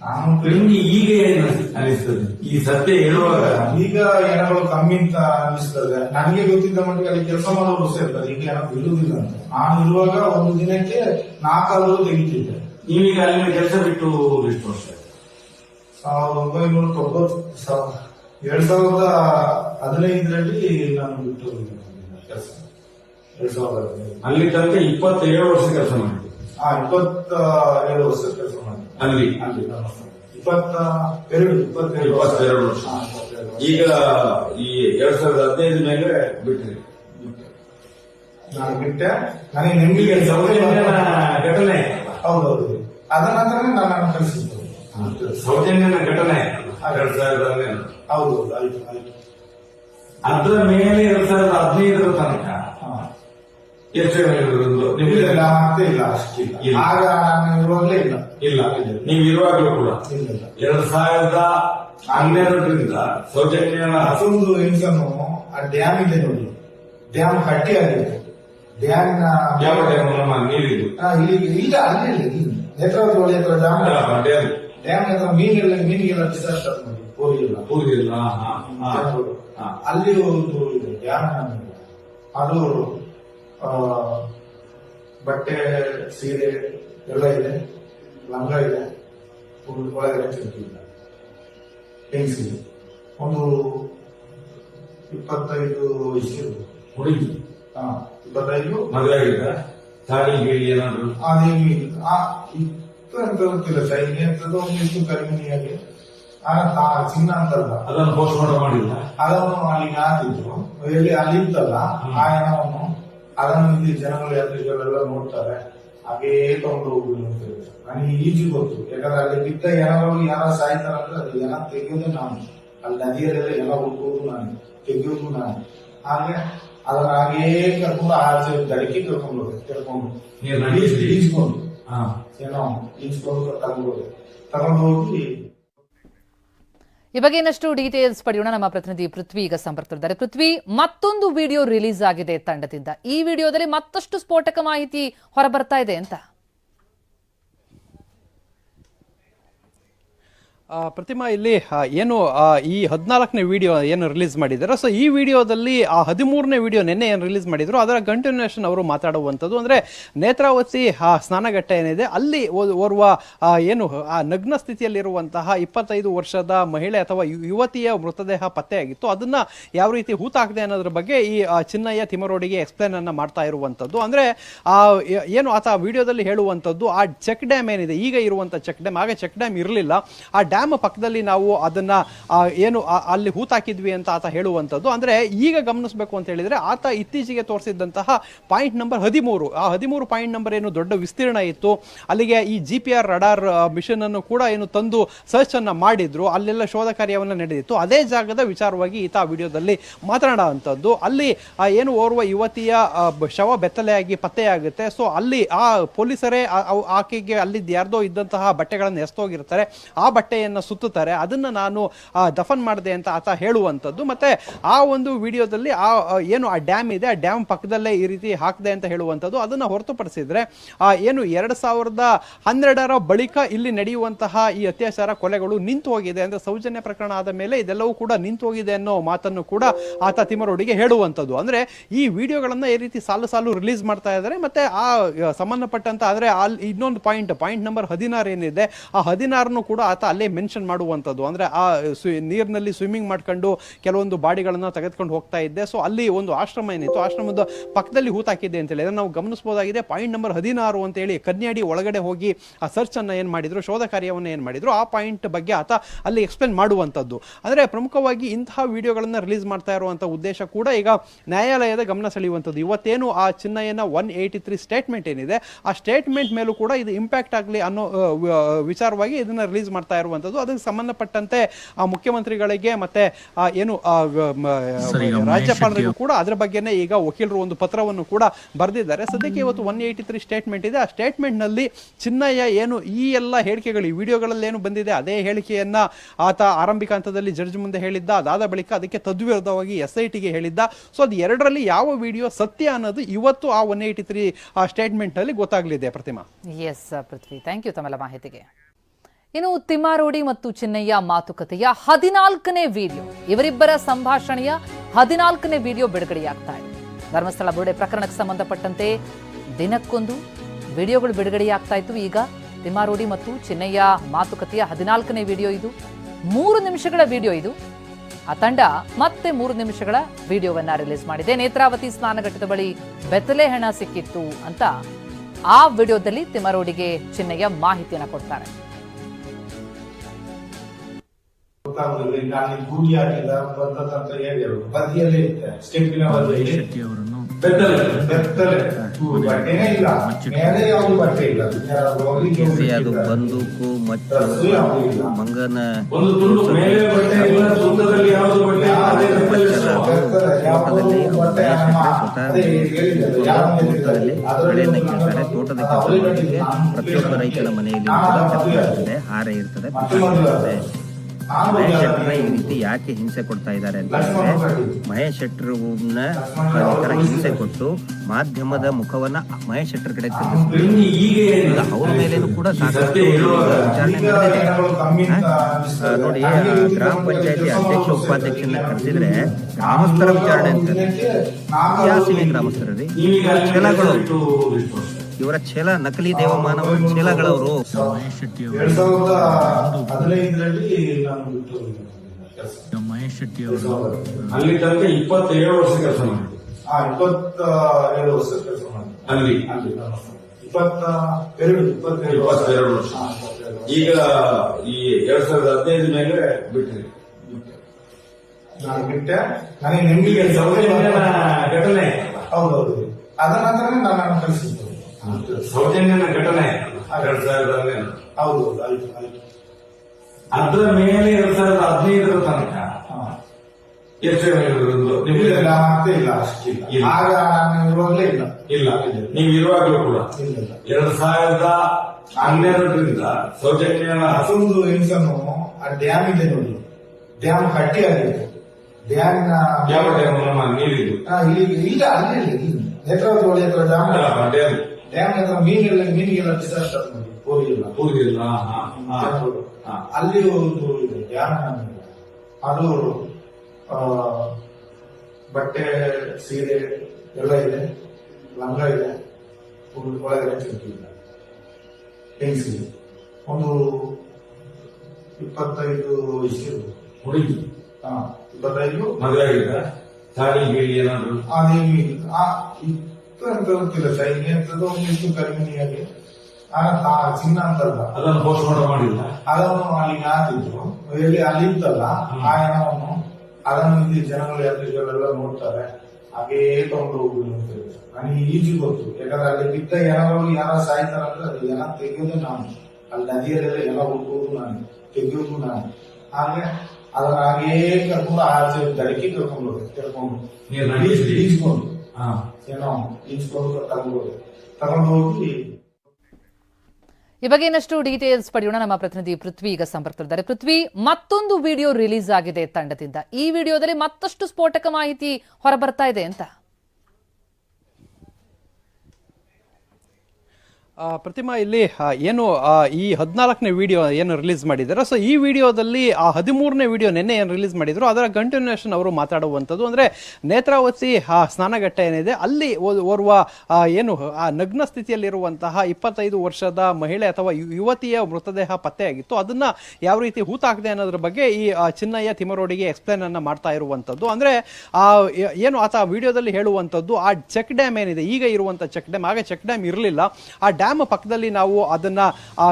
ನಾನು ಕಡಿಮೆ ಈಗ ಏನು ಅನಿಸ್ತದೆ ಈ ಸತ್ಯ ಹೇಳುವಾಗ ಈಗ ಏನಗಳು ಕಮ್ಮಿ ಅಂತ ಅನಿಸ್ತದೆ ನನಗೆ ಗೊತ್ತಿದ್ದ ಮಟ್ಟಿಗೆ ಅಲ್ಲಿ ಕೆಲಸ ಮಾಡೋರು ಸೇರ್ತಾರೆ ಈಗ ಏನೋ ಇರುವುದಿಲ್ಲ ಅಂತ. ನಾನು ಇರುವಾಗ ಒಂದು ದಿನಕ್ಕೆ ನಾಲ್ಕಾದರೂ ತೆಗಿತಿದ್ದೆ. ನೀವೀಗ ಅಲ್ಲಿ ಕೆಲಸ ಬಿಟ್ಟು ಎಷ್ಟು ವರ್ಷ ಸಾವಿರದ ಒಂಬೈನೂರ ತೊಂಬತ್ತು ಸಾವ- ಎರಡ್ ಸಾವಿರದ ಹದಿನೈದರಲ್ಲಿ ನಾನು ಬಿಟ್ಟು ಕೆಲಸ ಎರಡ್ ಸಾವಿರದ ಹದಿನೈದು. ಅಲ್ಲಿ ತನಕ ಇಪ್ಪತ್ತೇಳು ವರ್ಷ ಕೆಲಸ ಮಾಡಿದ್ದೆ. ಹಾ ಇಪ್ಪತ್ತ ಏಳು ವರ್ಷ ಕೆಲಸ ಮಾಡಿದೆ ಅಲ್ಲಿ? ಅಲ್ಲಿ ಇಪ್ಪತ್ತ ಎರಡು ಇಪ್ಪತ್ತೆರಡು ಇಪ್ಪತ್ತೆರಡು ವರ್ಷ. ಹಾ, ಇಪ್ಪತ್ತೆರಡು ವರ್ಷ. ಈಗ ಈ ಎರಡ್ ಸಾವಿರದ ಹದಿನೈದು ಮೇಲೆ ಬಿಟ್ರಿ ನಾನು ಬಿಟ್ಟೆ. ನನಗೆ ನಿಮಗೆ ಕೆಲಸ ಸೌಜನ್ಯನ ಘಟನೆ. ಹೌದೌದು. ಅದ ನಂತರ ನಾನು ಕಲಿಸಿದ್ದು ಸೌಜನ್ಯನ ಘಟನೆ. ಎರಡ್ ಸಾವಿರದ ಹೌದು ಆಯ್ತು ಆಯ್ತು. ಅದರ ಮೇಲೆ ಎರಡ್ ಸಾವಿರದ ಹದಿನೈದರ ತನಕ. ಎಷ್ಟು ಇಲ್ಲ ಅಷ್ಟಿಲ್ಲ. ಆಗ ನಾನು ಇರುವಾಗಲೇ ಇಲ್ಲ. ಇಲ್ಲ ನೀವು ಇರುವಾಗಲೂ ಕೂಡ? ಇಲ್ಲ ಎರಡ್ ಸಾವಿರದ ಹನ್ನೆರಡರಿಂದ ಸೌಜನ್ಯನ ಅಷ್ಟೊಂದು ಇನ್ಕಮ್ ಆ ಡ್ಯಾಮ್ ಇದೆ ನೋಡಿ. ಡ್ಯಾಮ್ ಕಟ್ಟಿ ಆಗಿದೆ ಡ್ಯಾಮ್ ಯಾವ ಡ್ಯಾಮ್? ನಮ್ಮ ನೀರಿದು ಇಲ್ಲಿ ಇಲ್ಲ. ಅಲ್ಲಿ ನೇತ್ರಾವತಿ ಹೊಳೆ ಡ್ಯಾಮ್ ಡ್ಯಾಮ್. ಡ್ಯಾಮ್ ಹತ್ರ ಮೀನೆಲ್ಲ ಮೀನಿಗೆಲ್ಲ ನೋಡಿ ಹೋಗಿಲ್ಲ. ಪೂರ್ವಿಲ್ಲ ಹಾ, ಹಾ, ಹಾ. ಅಲ್ಲಿ ಒಂದು ಇದೆ. ಡ್ಯಾಮ್. ಅದು ಬಟ್ಟೆ ಸೀರೆ ಎಲ್ಲ ಇದೆ. ಲಂಗ ಇದೆ. ಒಳಗಡೆ ಚಿಂತಿಲ್ಲ ಹೆಂಗಸಿದೆ ಒಂದು ಇಪ್ಪತ್ತೈದು ಇಷ್ಟು ಹುಡುಗಿ ಹಾ ಇಪ್ಪತ್ತೈದು. ಮದುವೆ ಆಗಿದ್ದ? ತಾಳಿ ಏನಾದ್ರು. ಆ, ಅಂತ ಗೊತ್ತಿಲ್ಲ ಚೈನಿ ಅಂತದ್ದು ಒಂದು ಇತ್ತು ಕರಿಮನಿಯಾಗಿ ಆ ಚಿನ್ನ ಅಂತಲ್ಲ. ಅದನ್ನು ಪೋಸ್ಟ್ ಮಾಡಿಲ್ಲ. ಅದನ್ನು ಅಲ್ಲಿಗೆ ಹಾಕಿದ್ರು ಎಲ್ಲಿ ಅಲ್ಲಿ ಇತ್ತಲ್ಲ ಆ ಹಣವನ್ನು ಅದನ್ನು ಇಲ್ಲಿ ಜನಗಳು ಯಾತ್ರಿಗಳೆಲ್ಲ ನೋಡ್ತಾರೆ. ಹಾಗೇ ತಗೊಂಡು ಹೋಗುದು ಅಂತ ಹೇಳ್ತಾರೆ. ನನಗೆ ಈಜು ಗೊತ್ತು. ಯಾಕಂದ್ರೆ ಅಲ್ಲಿ ಬಿದ್ದ ಹೆಣಗಳು ಯಾರ ಸಾಯ್ತಾರಂದ್ರೆ ಅದು ಹೆಣ ತೆಗೆಯೋದು ನಾನು. ಅಲ್ಲಿ ನದಿಯಲ್ಲೆಲ್ಲ ಎಲ್ಲ ಹುಡುಕೋದು ನಾನು. ತೆಗೆಯೋದು ನಾನು. ಹಾಗೆ ಅದನ್ನ ಹಾಗೇ ಕರ್ಕೊಂಡು ಆಚೆ ದಡಕ್ಕೆ ಕರ್ಕೊಂಡು ಹೋಗಿ ಕರ್ಕೊಂಡು. ಈಜ್ಕೊಂಡು. ಹಾ. ಈ ಬಗ್ಗೆ ಇನ್ನಷ್ಟು ಡೀಟೇಲ್ಸ್ ಪಡೆಯೋಣ. ನಮ್ಮ ಪ್ರತಿನಿಧಿ ಪೃಥ್ವಿ ಈಗ ಸಂಪರ್ಕದಲ್ಲಿದ್ದಾರೆ. ಪೃಥ್ವಿ, ಮತ್ತೊಂದು ವಿಡಿಯೋ ರಿಲೀಸ್ ಆಗಿದೆ ತಂಡದಿಂದ. ಈ ವಿಡಿಯೋದಲ್ಲಿ ಮತ್ತಷ್ಟು ಸ್ಫೋಟಕ ಮಾಹಿತಿ ಹೊರಬರ್ತಾ ಇದೆ ಅಂತ. ಪ್ರತಿಮಾ, ಇಲ್ಲಿ ಏನು ಈ ಹದಿನಾಲ್ಕನೇ ವಿಡಿಯೋ ಏನು ರಿಲೀಸ್ ಮಾಡಿದ್ದಾರೆ? ಸೊ ಈ ವಿಡಿಯೋದಲ್ಲಿ ಆ ಹದಿಮೂರನೇ ವಿಡಿಯೋ ನಿನ್ನೆ ಏನು ರಿಲೀಸ್ ಮಾಡಿದ್ರು, ಅದರ ಕಂಟಿನ್ಯೂಷನ್ ಅವರು ಮಾತಾಡುವಂಥದ್ದು. ಅಂದರೆ, ನೇತ್ರಾವತಿ ಸ್ನಾನಘಟ್ಟ ಏನಿದೆ, ಅಲ್ಲಿ ಓರ್ವ ಏನು, ಆ, ನಗ್ನ ಸ್ಥಿತಿಯಲ್ಲಿರುವಂತಹ ಇಪ್ಪತ್ತೈದು ವರ್ಷದ ಮಹಿಳೆ ಅಥವಾ ಯುವತಿಯ ಮೃತದೇಹ ಪತ್ತೆಯಾಗಿತ್ತು. ಅದನ್ನ ಯಾವ ರೀತಿ ಹೂತಾಕದೆ ಅನ್ನೋದ್ರ ಬಗ್ಗೆ ಈ ಚಿನ್ನಯ್ಯ ತಿಮರೋಡಿಗೆ ಎಕ್ಸ್ಪ್ಲೇನ್ ಅನ್ನು ಮಾಡ್ತಾ ಇರುವಂಥದ್ದು. ಅಂದರೆ, ಆ ಏನು ಆತ ವಿಡಿಯೋದಲ್ಲಿ ಹೇಳುವಂಥದ್ದು, ಆ ಚೆಕ್ ಡ್ಯಾಮ್ ಏನಿದೆ, ಈಗ ಇರುವಂಥ ಚೆಕ್ ಡ್ಯಾಮ್ ಆಗ ಚೆಕ್ ಡ್ಯಾಮ್ ಇರಲಿಲ್ಲ. ಆ ಪಕ್ಕದಲ್ಲಿ ನಾವು ಅದನ್ನ ಏನು ಅಲ್ಲಿ ಹೂತಾಕಿದ್ವಿ ಅಂತ ಆತ ಹೇಳುವಂಥದ್ದು. ಅಂದ್ರೆ ಈಗ ಗಮನಿಸಬೇಕು ಅಂತ ಹೇಳಿದ್ರೆ ಆತ ಇತ್ತೀಚೆಗೆ ತೋರಿಸಿದ್ದಂತಹ ಪಾಯಿಂಟ್ ನಂಬರ್ ಹದಿಮೂರು. ಆ ಹದಿಮೂರು ಪಾಯಿಂಟ್ ನಂಬರ್ ಏನು ದೊಡ್ಡ ವಿಸ್ತೀರ್ಣ ಇತ್ತು. ಅಲ್ಲಿಗೆ ಈ G P R radar machine ಅನ್ನು ಕೂಡ ಏನು ತಂದು ಸರ್ಚ್ ಅನ್ನ ಮಾಡಿದ್ರು. ಅಲ್ಲೆಲ್ಲ ಶೋಧ ಕಾರ್ಯವನ್ನು ನಡೆದಿತ್ತು. ಅದೇ ಜಾಗದ ವಿಚಾರವಾಗಿ ಈತ ವಿಡಿಯೋದಲ್ಲಿ ಮಾತನಾಡುವಂಥದ್ದು. ಅಲ್ಲಿ ಏನು ಓರ್ವ ಯುವತಿಯ ಶವ ಬೆತ್ತಲೆಯಾಗಿ ಪತ್ತೆಯಾಗುತ್ತೆ. ಸೊ, ಅಲ್ಲಿ ಆ ಪೊಲೀಸರೇ ಆಕೆಗೆ ಅಲ್ಲಿ ಯಾರ್ದೋ ಇದ್ದಂತಹ ಬಟ್ಟೆಗಳನ್ನು ಎಸ್ತೋಗಿರ್ತಾರೆ ಆ ಬಟ್ಟೆಯನ್ನ ಸುತ್ತುತ್ತಾರೆ, ಅದನ್ನ ನಾನು ದಫನ್ ಮಾಡಿದೆ ಅಂತ ಆತ ಹೇಳುವಂಥದ್ದು. ಮತ್ತೆ ಆ ಒಂದು ವಿಡಿಯೋದಲ್ಲಿ ಆ ಏನು, ಆ ಡ್ಯಾಮ್ ಇದೆ, ಆ ಡ್ಯಾಮ್ ಪಕ್ಕದಲ್ಲೇ ಈ ರೀತಿ ಹಾಕಿದೆ ಅಂತ ಹೇಳುವಂಥದ್ದು. ಅದನ್ನ ಹೊರತುಪಡಿಸಿದ್ರೆ ಏನು, ಎರಡು ಸಾವಿರದ ಹನ್ನೆರಡರ ಬಳಿಕ ಇಲ್ಲಿ ನಡೆಯುವಂತಹ ಈ ಅತ್ಯಾಚಾರ ಕೊಲೆಗಳು ನಿಂತು ಹೋಗಿದೆ. ಅಂದ್ರೆ ಸೌಜನ್ಯ ಪ್ರಕರಣ ಆದ ಮೇಲೆ ಇದೆಲ್ಲವೂ ಕೂಡ ನಿಂತು ಹೋಗಿದೆ ಅನ್ನೋ ಮಾತನ್ನು ಕೂಡ ಆತ ತಿಮರೋಡಿಗೆ ಹೇಳುವಂಥದ್ದು. ಅಂದ್ರೆ ಈ ವಿಡಿಯೋಗಳನ್ನು ಈ ರೀತಿ ಸಾಲು ಸಾಲು ರಿಲೀಸ್ ಮಾಡ್ತಾ ಇದ್ದಾರೆ. ಮತ್ತೆ ಆ ಸಂಬಂಧಪಟ್ಟಂತ ಅಂದ್ರೆ ಅಲ್ಲಿ ಇನ್ನೊಂದು ಪಾಯಿಂಟ್ ಪಾಯಿಂಟ್ ನಂಬರ್ ಹದಿನಾರು ಏನಿದೆ, ಆ ಹದಿನಾರನ್ನು ಕೂಡ ಆತ ಅಲ್ಲೇ ಮೆನ್ಷನ್ ಮಾಡುವಂಥದ್ದು. ಅಂದರೆ ಆ ನೀರಿನಲ್ಲಿ ಸ್ವಿಮ್ಮಿಂಗ್ ಮಾಡ್ಕೊಂಡು ಕೆಲವೊಂದು ಬಾಡಿಗಳನ್ನು ತೆಗೆದುಕೊಂಡು ಹೋಗ್ತಾ ಇದ್ದೆ. ಸೊ ಅಲ್ಲಿ ಒಂದು ಆಶ್ರಮ ಏನಿತ್ತು, ಆಶ್ರಮದ ಪಕ್ಕದಲ್ಲಿ ಹೂತಾಕಿದ್ದೆ ಅಂತ ಹೇಳಿ ಅದನ್ನ ನಾವು ಗಮನಿಸಬಹುದಾಗಿದೆ ಪಾಯಿಂಟ್ ನಂಬರ್ ಹದಿನಾರು ಅಂತ ಹೇಳಿ ಕನ್ಯಾಡಿ ಒಳಗಡೆ ಹೋಗಿ ಆ ಸರ್ಚ್ ಏನು ಮಾಡಿದರು, ಶೋಧ ಕಾರ್ಯವನ್ನು ಏನು ಮಾಡಿದ್ರು, ಆ ಪಾಯಿಂಟ್ ಬಗ್ಗೆ ಆತ ಅಲ್ಲಿ ಎಕ್ಸ್ಪ್ಲೇನ್ ಮಾಡುವಂಥದ್ದು. ಅಂದರೆ ಪ್ರಮುಖವಾಗಿ ಇಂತಹ ವಿಡಿಯೋಗಳನ್ನು ರಿಲೀಸ್ ಮಾಡ್ತಾ ಇರುವಂಥ ಉದ್ದೇಶ ಕೂಡ ಈಗ ನ್ಯಾಯಾಲಯದ ಗಮನ ಸೆಳೆಯುವಂಥದ್ದು. ಇವತ್ತೇನು ಆ ಚಿನ್ನಯ್ಯನ ಒನ್ ಏಯ್ಟಿ ತ್ರೀ ಸ್ಟೇಟ್ಮೆಂಟ್ ಏನಿದೆ, ಆ ಸ್ಟೇಟ್ಮೆಂಟ್ ಮೇಲೂ ಕೂಡ ಇದು ಇಂಪ್ಯಾಕ್ಟ್ ಆಗಲಿ ಅನ್ನೋ ವಿಚಾರವಾಗಿ ಇದನ್ನು ರಿಲೀಸ್ ಮಾಡ್ತಾ ಇರುವಂಥದ್ದು. ಅದಕ್ಕೆ ಸಂಬಂಧಪಟ್ಟಂತೆ ಆ ಮುಖ್ಯಮಂತ್ರಿಗಳಿಗೆ ಮತ್ತೆ ಆ, ಏನು ರಾಜ್ಯಪಾಲರಿಗೂ ಕೂಡ ಅದರ ಬಗ್ಗೆನೇ ಈಗ ವಕೀಲರು ಒಂದು ಪತ್ರವನ್ನು ಕೂಡ ಬರೆದಿದ್ದಾರೆ. ಸದ್ಯಕ್ಕೆ ಇವತ್ತು ಒನ್ ಏಯ್ಟಿ ತ್ರೀ ಸ್ಟೇಟ್ಮೆಂಟ್ ಇದೆ. ಆ ಸ್ಟೇಟ್ಮೆಂಟ್ನಲ್ಲಿ ಚಿನ್ನಯ್ಯ ಏನು ಈ ಎಲ್ಲ ಹೇಳಿಕೆಗಳು ಈ ವಿಡಿಯೋಗಳಲ್ಲಿ ಏನು ಬಂದಿದೆ ಅದೇ ಹೇಳಿಕೆಯನ್ನ ಆತ ಆರಂಭಿಕ ಹಂತದಲ್ಲಿ ಜಡ್ಜ್ ಮುಂದೆ ಹೇಳಿದ್ದ. ಅದಾದ ಬಳಿಕ ಅದಕ್ಕೆ ತದ್ವಿರುದ್ಧವಾಗಿ ಎಸ್ ಐ ಟಿಗೆ ಹೇಳಿದ್ದ. ಸೊ ಅದು ಎರಡರಲ್ಲಿ ಯಾವ ವಿಡಿಯೋ ಸತ್ಯ ಅನ್ನೋದು ಇವತ್ತು ಆ ಒನ್ ಏಯ್ಟಿ ತ್ರೀ ಸ್ಟೇಟ್ಮೆಂಟ್ನಲ್ಲಿ ಗೊತ್ತಾಗಲಿದೆ Pratima. Yes Prithvi. Thank you ತಮ್ಮೆಲ್ಲ ಮಾಹಿತಿಗೆ. ಇನ್ನು ತಿಮ್ಮಾರೋಡಿ ಮತ್ತು ಚಿನ್ನಯ್ಯ ಮಾತುಕತೆಯ ಹದಿನಾಲ್ಕನೇ ವಿಡಿಯೋ. ಇವರಿಬ್ಬರ ಸಂಭಾಷಣೆಯ ಹದಿನಾಲ್ಕನೇ ವಿಡಿಯೋ ಬಿಡುಗಡೆಯಾಗ್ತಾ ಇದೆ. ಧರ್ಮಸ್ಥಳ ಬುರುಡೆ ಪ್ರಕರಣಕ್ಕೆ ಸಂಬಂಧಪಟ್ಟಂತೆ ದಿನಕ್ಕೊಂದು ವಿಡಿಯೋಗಳು ಬಿಡುಗಡೆಯಾಗ್ತಾ ಇತ್ತು. ಈಗ ತಿಮ್ಮಾರೋಡಿ ಮತ್ತು ಚಿನ್ನಯ್ಯ ಮಾತುಕತೆಯ ಹದಿನಾಲ್ಕನೇ ವಿಡಿಯೋ ಇದು. ಮೂರು ನಿಮಿಷಗಳ ವಿಡಿಯೋ ಇದು. ಆ ತಂಡ ಮತ್ತೆ ಮೂರು ನಿಮಿಷಗಳ ವಿಡಿಯೋವನ್ನ ರಿಲೀಸ್ ಮಾಡಿದೆ. ನೇತ್ರಾವತಿ ಸ್ನಾನಘಟ್ಟದ ಬಳಿ ಬೆತ್ತಲೆ ಹೆಣ ಸಿಕ್ಕಿತ್ತು ಅಂತ ಆ ವಿಡಿಯೋದಲ್ಲಿ ತಿಮ್ಮಾರೋಡಿಗೆ ಚಿನ್ನಯ್ಯ ಮಾಹಿತಿಯನ್ನು ಕೊಡ್ತಾರೆ. ಗೊತ್ತಾಗುದಿಲ್ಲ. ಈಗ ಅಲ್ಲಿ ಗೂಡಿ ಹಾಕಿದ ಬಂದದಂತ ಹೇಳಿ ಅವರು. ಬದಿಯಲ್ಲೇ ಇರುತ್ತೆ ಸ್ಟೆಪ್ಪಿನ ಮಹೇಶ್ ಬದಿಯಲ್ಲಿ ಶೆಟ್ಟಿ ಬೆತ್ತಲೆ ಬೆತ್ತಲೆ. ಬಟ್ಟೆನೇ ಇಲ್ಲ. ಮೇಲೆ ಯಾವ್ದು ಬಟ್ಟೆ ಇಲ್ಲ. ಯಾರಾದ್ರೂ ಹೋಗ್ಲಿಕ್ಕೆ ಕೆಸಿ ಅದು ಬಂದೂಕು ಮತ್ತು ಮಂಗನ ಒಂದು ತುಂಡು ಮೇಲೆ ಬಟ್ಟೆ ಇಲ್ಲ ತುಂಡದಲ್ಲಿ ಯಾವ್ದು ಬಟ್ಟೆ ಇಲ್ಲ ಅದೇ ಬೆತ್ತಲೆ. ಶವ. ತೋಟದಲ್ಲಿ ಬೆಳೆಯನ್ನ ಕೇಳ್ತಾರೆ ತೋಟದ ಕೆಲಸ ಪ್ರತಿಯೊಬ್ಬ. ರೈತನ ಮನೆಯಲ್ಲಿ ಕೂಡ ಹಾರ ಇರ್ತದೆ. ಮಹೇಶ್ ಶೆಟ್ಟರ್ ಈ ರೀತಿ ಯಾಕೆ ಹಿಂಸೆ ಕೊಡ್ತಾ ಇದ್ದಾರೆ ಅಂತ ಲಕ್ಷ್ಮಣ ಹೇಳಿದ್ರೆ ಭಟ್. ಮಹೇಶ್ ಶೆಟ್ಟರ್ ಲಕ್ಷ್ಮಣ ಈ ತರ ಹಿಂಸೆ ಕೊಟ್ಟು ಮಾಧ್ಯಮದ ಮುಖವನ್ನ ಮಹೇಶ್ ಶೆಟ್ಟರ್ ಕಡೆ ತಿರುಗಿಸ್ತಾರೆ ಏನಿಲ್ಲ ಅವ್ರ ಮೇಲೇನು ಕೂಡ ಸಾಕಷ್ಟು ವಿಚಾರಣೆ ನಡೆದಿದೆ. ನೋಡಿ ಗ್ರಾಮ ಪಂಚಾಯತಿ ಅಧ್ಯಕ್ಷ ಉಪಾಧ್ಯಕ್ಷನ. ಕರೆಸಿದ್ರೆ ಗ್ರಾಮಸ್ಥರ ವಿಚಾರಣೆ ಅಂತ. ನಾಲ್ಕು ಯಾಸಿನಿ ಗ್ರಾಮಸ್ಥರು ರೀ ಇವರ ಛಲ ನಕಲಿ ದೇವಮಾನವ ಛಲಗಳವರು ಕೆಲಸ. ಮಹೇಶ್ ಶೆಟ್ಟಿ ಅವರು ಅಲ್ಲಿ ತನಕ ಇಪ್ಪತ್ತೇಳು ವರ್ಷ ಕೆಲಸ ಮಾಡಿದ್ರು ಆ, ಇಪ್ಪತ್ತ ಏಳು ವರ್ಷ ಕೆಲಸ ಮಾಡಿದ್ರು ಅಲ್ಲಿ ಇಪ್ಪತ್ತ ಎರಡು ಇಪ್ಪತ್ತೆರಡು ಇಪ್ಪತ್ತೆರಡು ವರ್ಷ. ಈಗ ಈ ಎರಡ್ ಸಾವಿರದ ಹದಿನೈದು ಮೇಲೆ ಬಿಟ್ಟೆ ನಾನು ಬಿಟ್ಟೆ ನನಗೆ ನೆಮ್ಮದಿ ಸೌಜನ್ಯನ ಘಟನೆ ಹೌದೌದು ಅದ ನಂತರ ನಾನು ಕಳಿಸಿದ್ದು ಸೌಜನ್ಯನ ಘಟನೆ ಎರಡ್ ಸಾವಿರದ ಹದಿನೈದು ಹೌದು ಆಯ್ತು ಆಯ್ತು. ಅದರ ಮೇಲೆ ಎರಡ್ ಸಾವಿರದ ಹದಿನೈದರ ತನಕ. ಎಷ್ಟು ಹೇಳಿದ್ರು ಇಲ್ಲ, ಇಲ್ಲ, ಮತ್ತೆ ಇಲ್ಲ ಅಷ್ಟಿಲ್ಲ. ಇಲ್ಲ. ಆಗ ನಾನು ಇರುವಾಗಲೇ ಇಲ್ಲ. ಇಲ್ಲ ನೀವು ಇರುವಾಗಲೂ ಕೂಡ. ಇಲ್ಲ ಎರಡ್ ಸಾವಿರದ ಹನ್ನೆರಡರಿಂದ ಸೌಜನ್ಯನ ಅಷ್ಟೊಂದು ಹಿಂಸನ್ನು ಆ ಡ್ಯಾಮ್ ಇದೆ ನೋಡಿ. ಡ್ಯಾಮ್ ಕಟ್ಟಿ ಆಗಿದೆ ಡ್ಯಾಮಿನ ಯಾವ ಡ್ಯಾಮ್ ನಮ್ಮ ನೀರಿದು ಇಲ್ಲಿ ಅಲ್ಲಿ ನೇತ್ರಾವತಿ ಹತ್ರ ಡ್ಯಾಮ್ ಡ್ಯಾಮ್ ಡ್ಯಾಮ್ ಹತ್ರ ಮೀನೆಲ್ಲ ಮೀನಿಗೆಲ್ಲ ಡಿಸಾಸ್ಟರ್ ನೋಡಿ. ಹೋಗಿಲ್ಲ ಪೂರ್ವಿಲ್ಲ ಅಲ್ಲಿ ಒಂದು ಇದೆ. ಡ್ಯಾಮ್ ಅದು ಆ, ಬಟ್ಟೆ ಸೀರೆ ಎಲ್ಲ ಇದೆ. ಲಂಗ ಇದೆ. ಒಳಗಡೆ ಚಿಂತೆ ಹೆಂಗಸಿ? ಒಂದು ಇಪ್ಪತ್ತೈದು ಇಷ್ಟು ಹುಡುಗಿ ಹಾ ಇಪ್ಪತ್ತೈದು. ಮದುವೆ ಆಗಿದೆ. ತಾಳಿ ಗೀಳಿ ಏನಾದ್ರು? ಅದೇನು ಆ ಇತ್ತು ಅಂತ ಗೊತ್ತಿಲ್ಲ ಚೈನಿ ಅಂತದ್ದು ಒಂದು ಇತ್ತು ಕಡಿಮೆಯಾಗಿ ಆ ಚಿನ್ನ ಅಂತಲ್ಲ ಅದನ್ನು ಪೋಸ್ಟ್ ಮಾರ್ಟಮ್ ಮಾಡಿಲ್ಲ ಅದನ್ನು ಅಲ್ಲಿ ಇತ್ತಲ್ಲ ಆ ಹೆಣವನ್ನು ಅದನ್ನು ಜನಗಳು ಯಾತ್ರಿಕರೆಲ್ಲ ನೋಡ್ತಾರೆ ಹಾಗೇ ತಗೊಂಡು ಹೋಗುದು ಅಂತ ಹೇಳಿ ನನಗೆ ಈಜು ಗೊತ್ತು ಯಾಕಂದ್ರೆ ಅಲ್ಲಿ ಬಿದ್ದ ಯಾರು ಯಾರ ಸಾಯ್ತಾರಂದ್ರೆ ಅದು ಹೆಣ ತೆಗೆಯೋದು ನಾನು ಅಲ್ಲಿ ನದಿಯಲ್ಲೆಲ್ಲ ಎಲ್ಲ ಹುಡುಕೋದು ನಾನು ತೆಗೆಯೋದು ನಾನು ಹಾಗೆ ಅದನ್ನ ಹಾಗೇ ಕರ್ಕೊಂಡು ಆಚೆ ದಡಕ್ಕೆ ಕರ್ಕೊಂಡು ಹೋದೆ ಕರ್ಕೊಂಡು? ಈಜ್ಕೊಂಡು ಹಾ ಏನೋ ಇನ್ಸ್ಕೊಂಡು ತಗೊಂಡೋಗಿ ಈ ಬಗ್ಗೆ ಇನ್ನಷ್ಟು ಡೀಟೇಲ್ಸ್ ಪಡೆಯೋಣ. ನಮ್ಮ ಪ್ರತಿನಿಧಿ ಪೃಥ್ವಿ ಈಗ ಸಂಪರ್ಕದಲ್ಲಿದ್ದಾರೆ. ಪೃಥ್ವಿ, ಮತ್ತೊಂದು ವಿಡಿಯೋ ರಿಲೀಸ್ ಆಗಿದೆ ತಂಡದಿಂದ. ಈ ವಿಡಿಯೋದಲ್ಲಿ ಮತ್ತಷ್ಟು ಸ್ಫೋಟಕ ಮಾಹಿತಿ ಹೊರಬರ್ತಾ ಇದೆ ಅಂತ? ಪ್ರತಿಮಾ, ಇಲ್ಲಿ ಏನು ಈ ಹದಿನಾಲ್ಕನೇ ವಿಡಿಯೋ ಏನು ರಿಲೀಸ್ ಮಾಡಿದ್ದಾರೆ. ಸೊ ಈ ವಿಡಿಯೋದಲ್ಲಿ ಆ ಹದಿಮೂರನೇ ವಿಡಿಯೋ ನಿನ್ನೆ ಏನು ರಿಲೀಸ್ ಮಾಡಿದ್ರು, ಅದರ ಕಂಟಿನ್ಯೂಷನ್ ಅವರು ಮಾತಾಡುವಂಥದ್ದು. ಅಂದರೆ, ನೇತ್ರಾವತಿ ಸ್ನಾನಘಟ್ಟ ಏನಿದೆ, ಅಲ್ಲಿ ಓರ್ವ ಏನು, ಆ, ನಗ್ನ ಸ್ಥಿತಿಯಲ್ಲಿರುವಂತಹ ಇಪ್ಪತ್ತೈದು ವರ್ಷದ ಮಹಿಳೆ ಅಥವಾ ಯುವತಿಯ ಮೃತದೇಹ ಪತ್ತೆಯಾಗಿತ್ತು. ಅದನ್ನು ಯಾವ ರೀತಿ ಹೂತಾಕದೆ ಅನ್ನೋದ್ರ ಬಗ್ಗೆ ಈ ಚಿನ್ನಯ್ಯ ತಿಮರೋಡಿಗೆ ಎಕ್ಸ್ಪ್ಲೇನ್ ಅನ್ನು ಮಾಡ್ತಾ ಇರುವಂಥದ್ದು. ಅಂದರೆ, ಆ ಏನು ಆತ ವಿಡಿಯೋದಲ್ಲಿ ಹೇಳುವಂಥದ್ದು, ಆ ಚೆಕ್ ಡ್ಯಾಮ್ ಏನಿದೆ, ಈಗ ಇರುವಂಥ ಚೆಕ್ ಡ್ಯಾಮ್ ಆಗ ಚೆಕ್ ಡ್ಯಾಮ್ ಇರಲಿಲ್ಲ. ಆ ಡ್ಯಾಮ್ ಪಕ್ಕದಲ್ಲಿ ನಾವು ಅದನ್ನ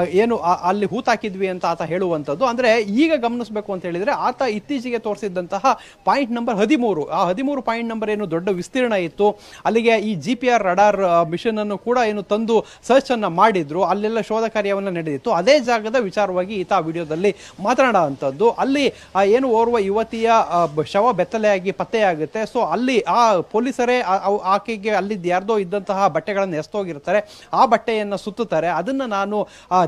ಏನು ಅಲ್ಲಿ ಹೂತಾಕಿದ್ವಿ ಅಂತ ಆತ ಹೇಳುವಂಥದ್ದು. ಅಂದ್ರೆ ಈಗ ಗಮನಿಸಬೇಕು ಅಂತ ಹೇಳಿದ್ರೆ ಆತ ಇತ್ತೀಚೆಗೆ ತೋರಿಸಿದ್ದಂತಹ ಪಾಯಿಂಟ್ ನಂಬರ್ ಹದಿಮೂರು. ಆ ಹದಿಮೂರು ಪಾಯಿಂಟ್ ನಂಬರ್ ಏನು ದೊಡ್ಡ ವಿಸ್ತೀರ್ಣ ಇತ್ತು. ಅಲ್ಲಿಗೆ ಈ G P R radar machine ಅನ್ನು ಕೂಡ ಏನು ತಂದು ಸರ್ಚ್ ಅನ್ನ ಮಾಡಿದ್ರು. ಅಲ್ಲೆಲ್ಲ ಶೋಧ ಕಾರ್ಯವನ್ನು ನಡೆದಿತ್ತು. ಅದೇ ಜಾಗದ ವಿಚಾರವಾಗಿ ಈತ ವಿಡಿಯೋದಲ್ಲಿ ಮಾತನಾಡುವಂಥದ್ದು. ಅಲ್ಲಿ ಏನು ಓರ್ವ ಯುವತಿಯ ಶವ ಬೆತ್ತಲೆಯಾಗಿ ಪತ್ತೆಯಾಗುತ್ತೆ. ಸೊ, ಅಲ್ಲಿ ಆ ಪೊಲೀಸರೇ ಆಕೆಗೆ ಅಲ್ಲಿ ಯಾರ್ದೋ ಇದ್ದಂತಹ ಬಟ್ಟೆಗಳನ್ನು ಎಸ್ತೋಗಿರ್ತಾರೆ ಆ ಬಟ್ಟೆಯನ್ನ ಸುತ್ತುತ್ತಾರೆ, ಅದನ್ನ ನಾನು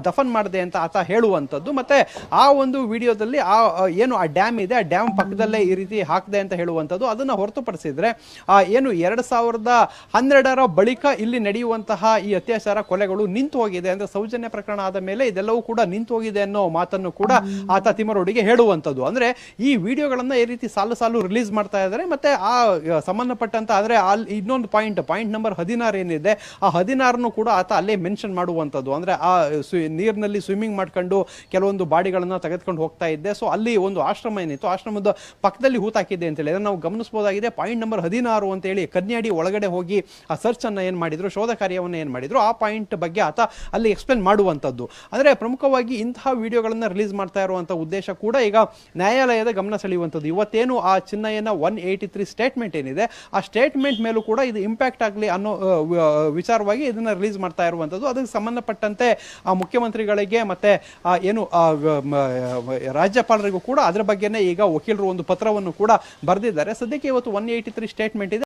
ದಫನ್ ಮಾಡಿದೆ ಅಂತ ಆತ ಹೇಳುವಂಥದ್ದು. ಮತ್ತೆ ಆ ಒಂದು ವಿಡಿಯೋದಲ್ಲಿ ಆ ಏನು ಆ ಡ್ಯಾಮ್ ಇದೆ, ಆ ಡ್ಯಾಮ್ ಪಕ್ಕದಲ್ಲೇ ಈ ರೀತಿ ಹಾಕಿದೆ ಅಂತ ಹೇಳುವಂಥದ್ದು. ಅದನ್ನ ಹೊರತುಪಡಿಸಿದ್ರೆ ಏನು ಎರಡು ಸಾವಿರದ ಹನ್ನೆರಡರ ಬಳಿಕ ಇಲ್ಲಿ ನಡೆಯುವಂತಹ ಈ ಅತ್ಯಾಚಾರ ಕೊಲೆಗಳು ನಿಂತು ಹೋಗಿದೆ. ಅಂದ್ರೆ ಸೌಜನ್ಯ ಪ್ರಕರಣ ಆದ ಮೇಲೆ ಇದೆಲ್ಲವೂ ಕೂಡ ನಿಂತು ಹೋಗಿದೆ ಅನ್ನೋ ಮಾತನ್ನು ಕೂಡ ಆತ ತಿಮರೋಡಿಗೆ ಹೇಳುವಂಥದ್ದು. ಅಂದ್ರೆ ಈ ವಿಡಿಯೋಗಳನ್ನ ಈ ರೀತಿ ಸಾಲು ಸಾಲು ರಿಲೀಸ್ ಮಾಡ್ತಾ ಇದ್ದಾರೆ. ಮತ್ತೆ ಆ ಸಂಬಂಧಪಟ್ಟಂತ, ಅಂದ್ರೆ ಅಲ್ಲಿ ಇನ್ನೊಂದು ಪಾಯಿಂಟ್ ಪಾಯಿಂಟ್ ನಂಬರ್ ಹದಿನಾರು ಏನಿದೆ, ಆ ಹದಿನಾರನ್ನು ಕೂಡ ಆತ ಅಲ್ಲೇ ಮೆನ್ಷನ್ ಮಾಡುವಂಥದ್ದು. ಅಂದರೆ ಆ ನೀರಿನಲ್ಲಿ ಸ್ವಿಮ್ಮಿಂಗ್ ಮಾಡ್ಕೊಂಡು ಕೆಲವೊಂದು ಬಾಡಿಗಳನ್ನು ತೆಗೆದುಕೊಂಡು ಹೋಗ್ತಾ ಇದ್ದೆ. ಸೊ ಅಲ್ಲಿ ಒಂದು ಆಶ್ರಮ ಏನಿತ್ತು, ಆಶ್ರಮದ ಪಕ್ಕದಲ್ಲಿ ಹೂತಾಕಿದ್ದೆ ಅಂತ ಅದನ್ನು ನಾವು ಗಮನಿಸಬಹುದಾಗಿದೆ ಪಾಯಿಂಟ್ ನಂಬರ್ ಹದಿನಾರು ಅಂತ ಹೇಳಿ ಕನ್ಯಾಡಿ ಒಳಗಡೆ ಹೋಗಿ ಆ ಸರ್ಚ್ ಏನು ಮಾಡಿದರು, ಶೋಧ ಕಾರ್ಯವನ್ನು ಏನು ಮಾಡಿದ್ರು, ಆ ಪಾಯಿಂಟ್ ಬಗ್ಗೆ ಆತ ಅಲ್ಲಿ ಎಕ್ಸ್ಪ್ಲೇನ್ ಮಾಡುವಂಥದ್ದು. ಅಂದರೆ ಪ್ರಮುಖವಾಗಿ ಇಂತಹ ವಿಡಿಯೋಗಳನ್ನು ರಿಲೀಸ್ ಮಾಡ್ತಾ ಇರುವಂಥ ಉದ್ದೇಶ ಕೂಡ ಈಗ ನ್ಯಾಯಾಲಯದ ಗಮನ ಸೆಳೆಯುವಂಥದ್ದು. ಇವತ್ತೇನು ಆ ಚಿನ್ನಯ್ಯನ ಒನ್ ಏಯ್ಟಿ ತ್ರೀ ಸ್ಟೇಟ್ಮೆಂಟ್ ಏನಿದೆ, ಆ ಸ್ಟೇಟ್ಮೆಂಟ್ ಮೇಲೂ ಕೂಡ ಇದು ಇಂಪ್ಯಾಕ್ಟ್ ಆಗಲಿ ಅನ್ನೋ ವಿಚಾರವಾಗಿ ಇದನ್ನು ರಿಲೀಸ್ ಮಾಡ್ತಾ ಇರುವಂಥದ್ದು. ಅದಕ್ಕೆ ಸಂಬಂಧಪಟ್ಟಂತೆ, ಆ ಮುಖ್ಯಮಂತ್ರಿಗಳಿಗೆ ಮತ್ತೆ ಏನು ರಾಜ್ಯಪಾಲರಿಗೂ ಕೂಡ ಅದರ ಬಗ್ಗೆನೇ ಈಗ ವಕೀಲರು ಒಂದು ಪತ್ರವನ್ನು ಕೂಡ ಬರೆದಿದ್ದಾರೆ. ಸದ್ಯಕ್ಕೆ ಇವತ್ತು ಒನ್ ಏಯ್ಟಿ ತ್ರೀ ಸ್ಟೇಟ್ಮೆಂಟ್ ಇದೆ.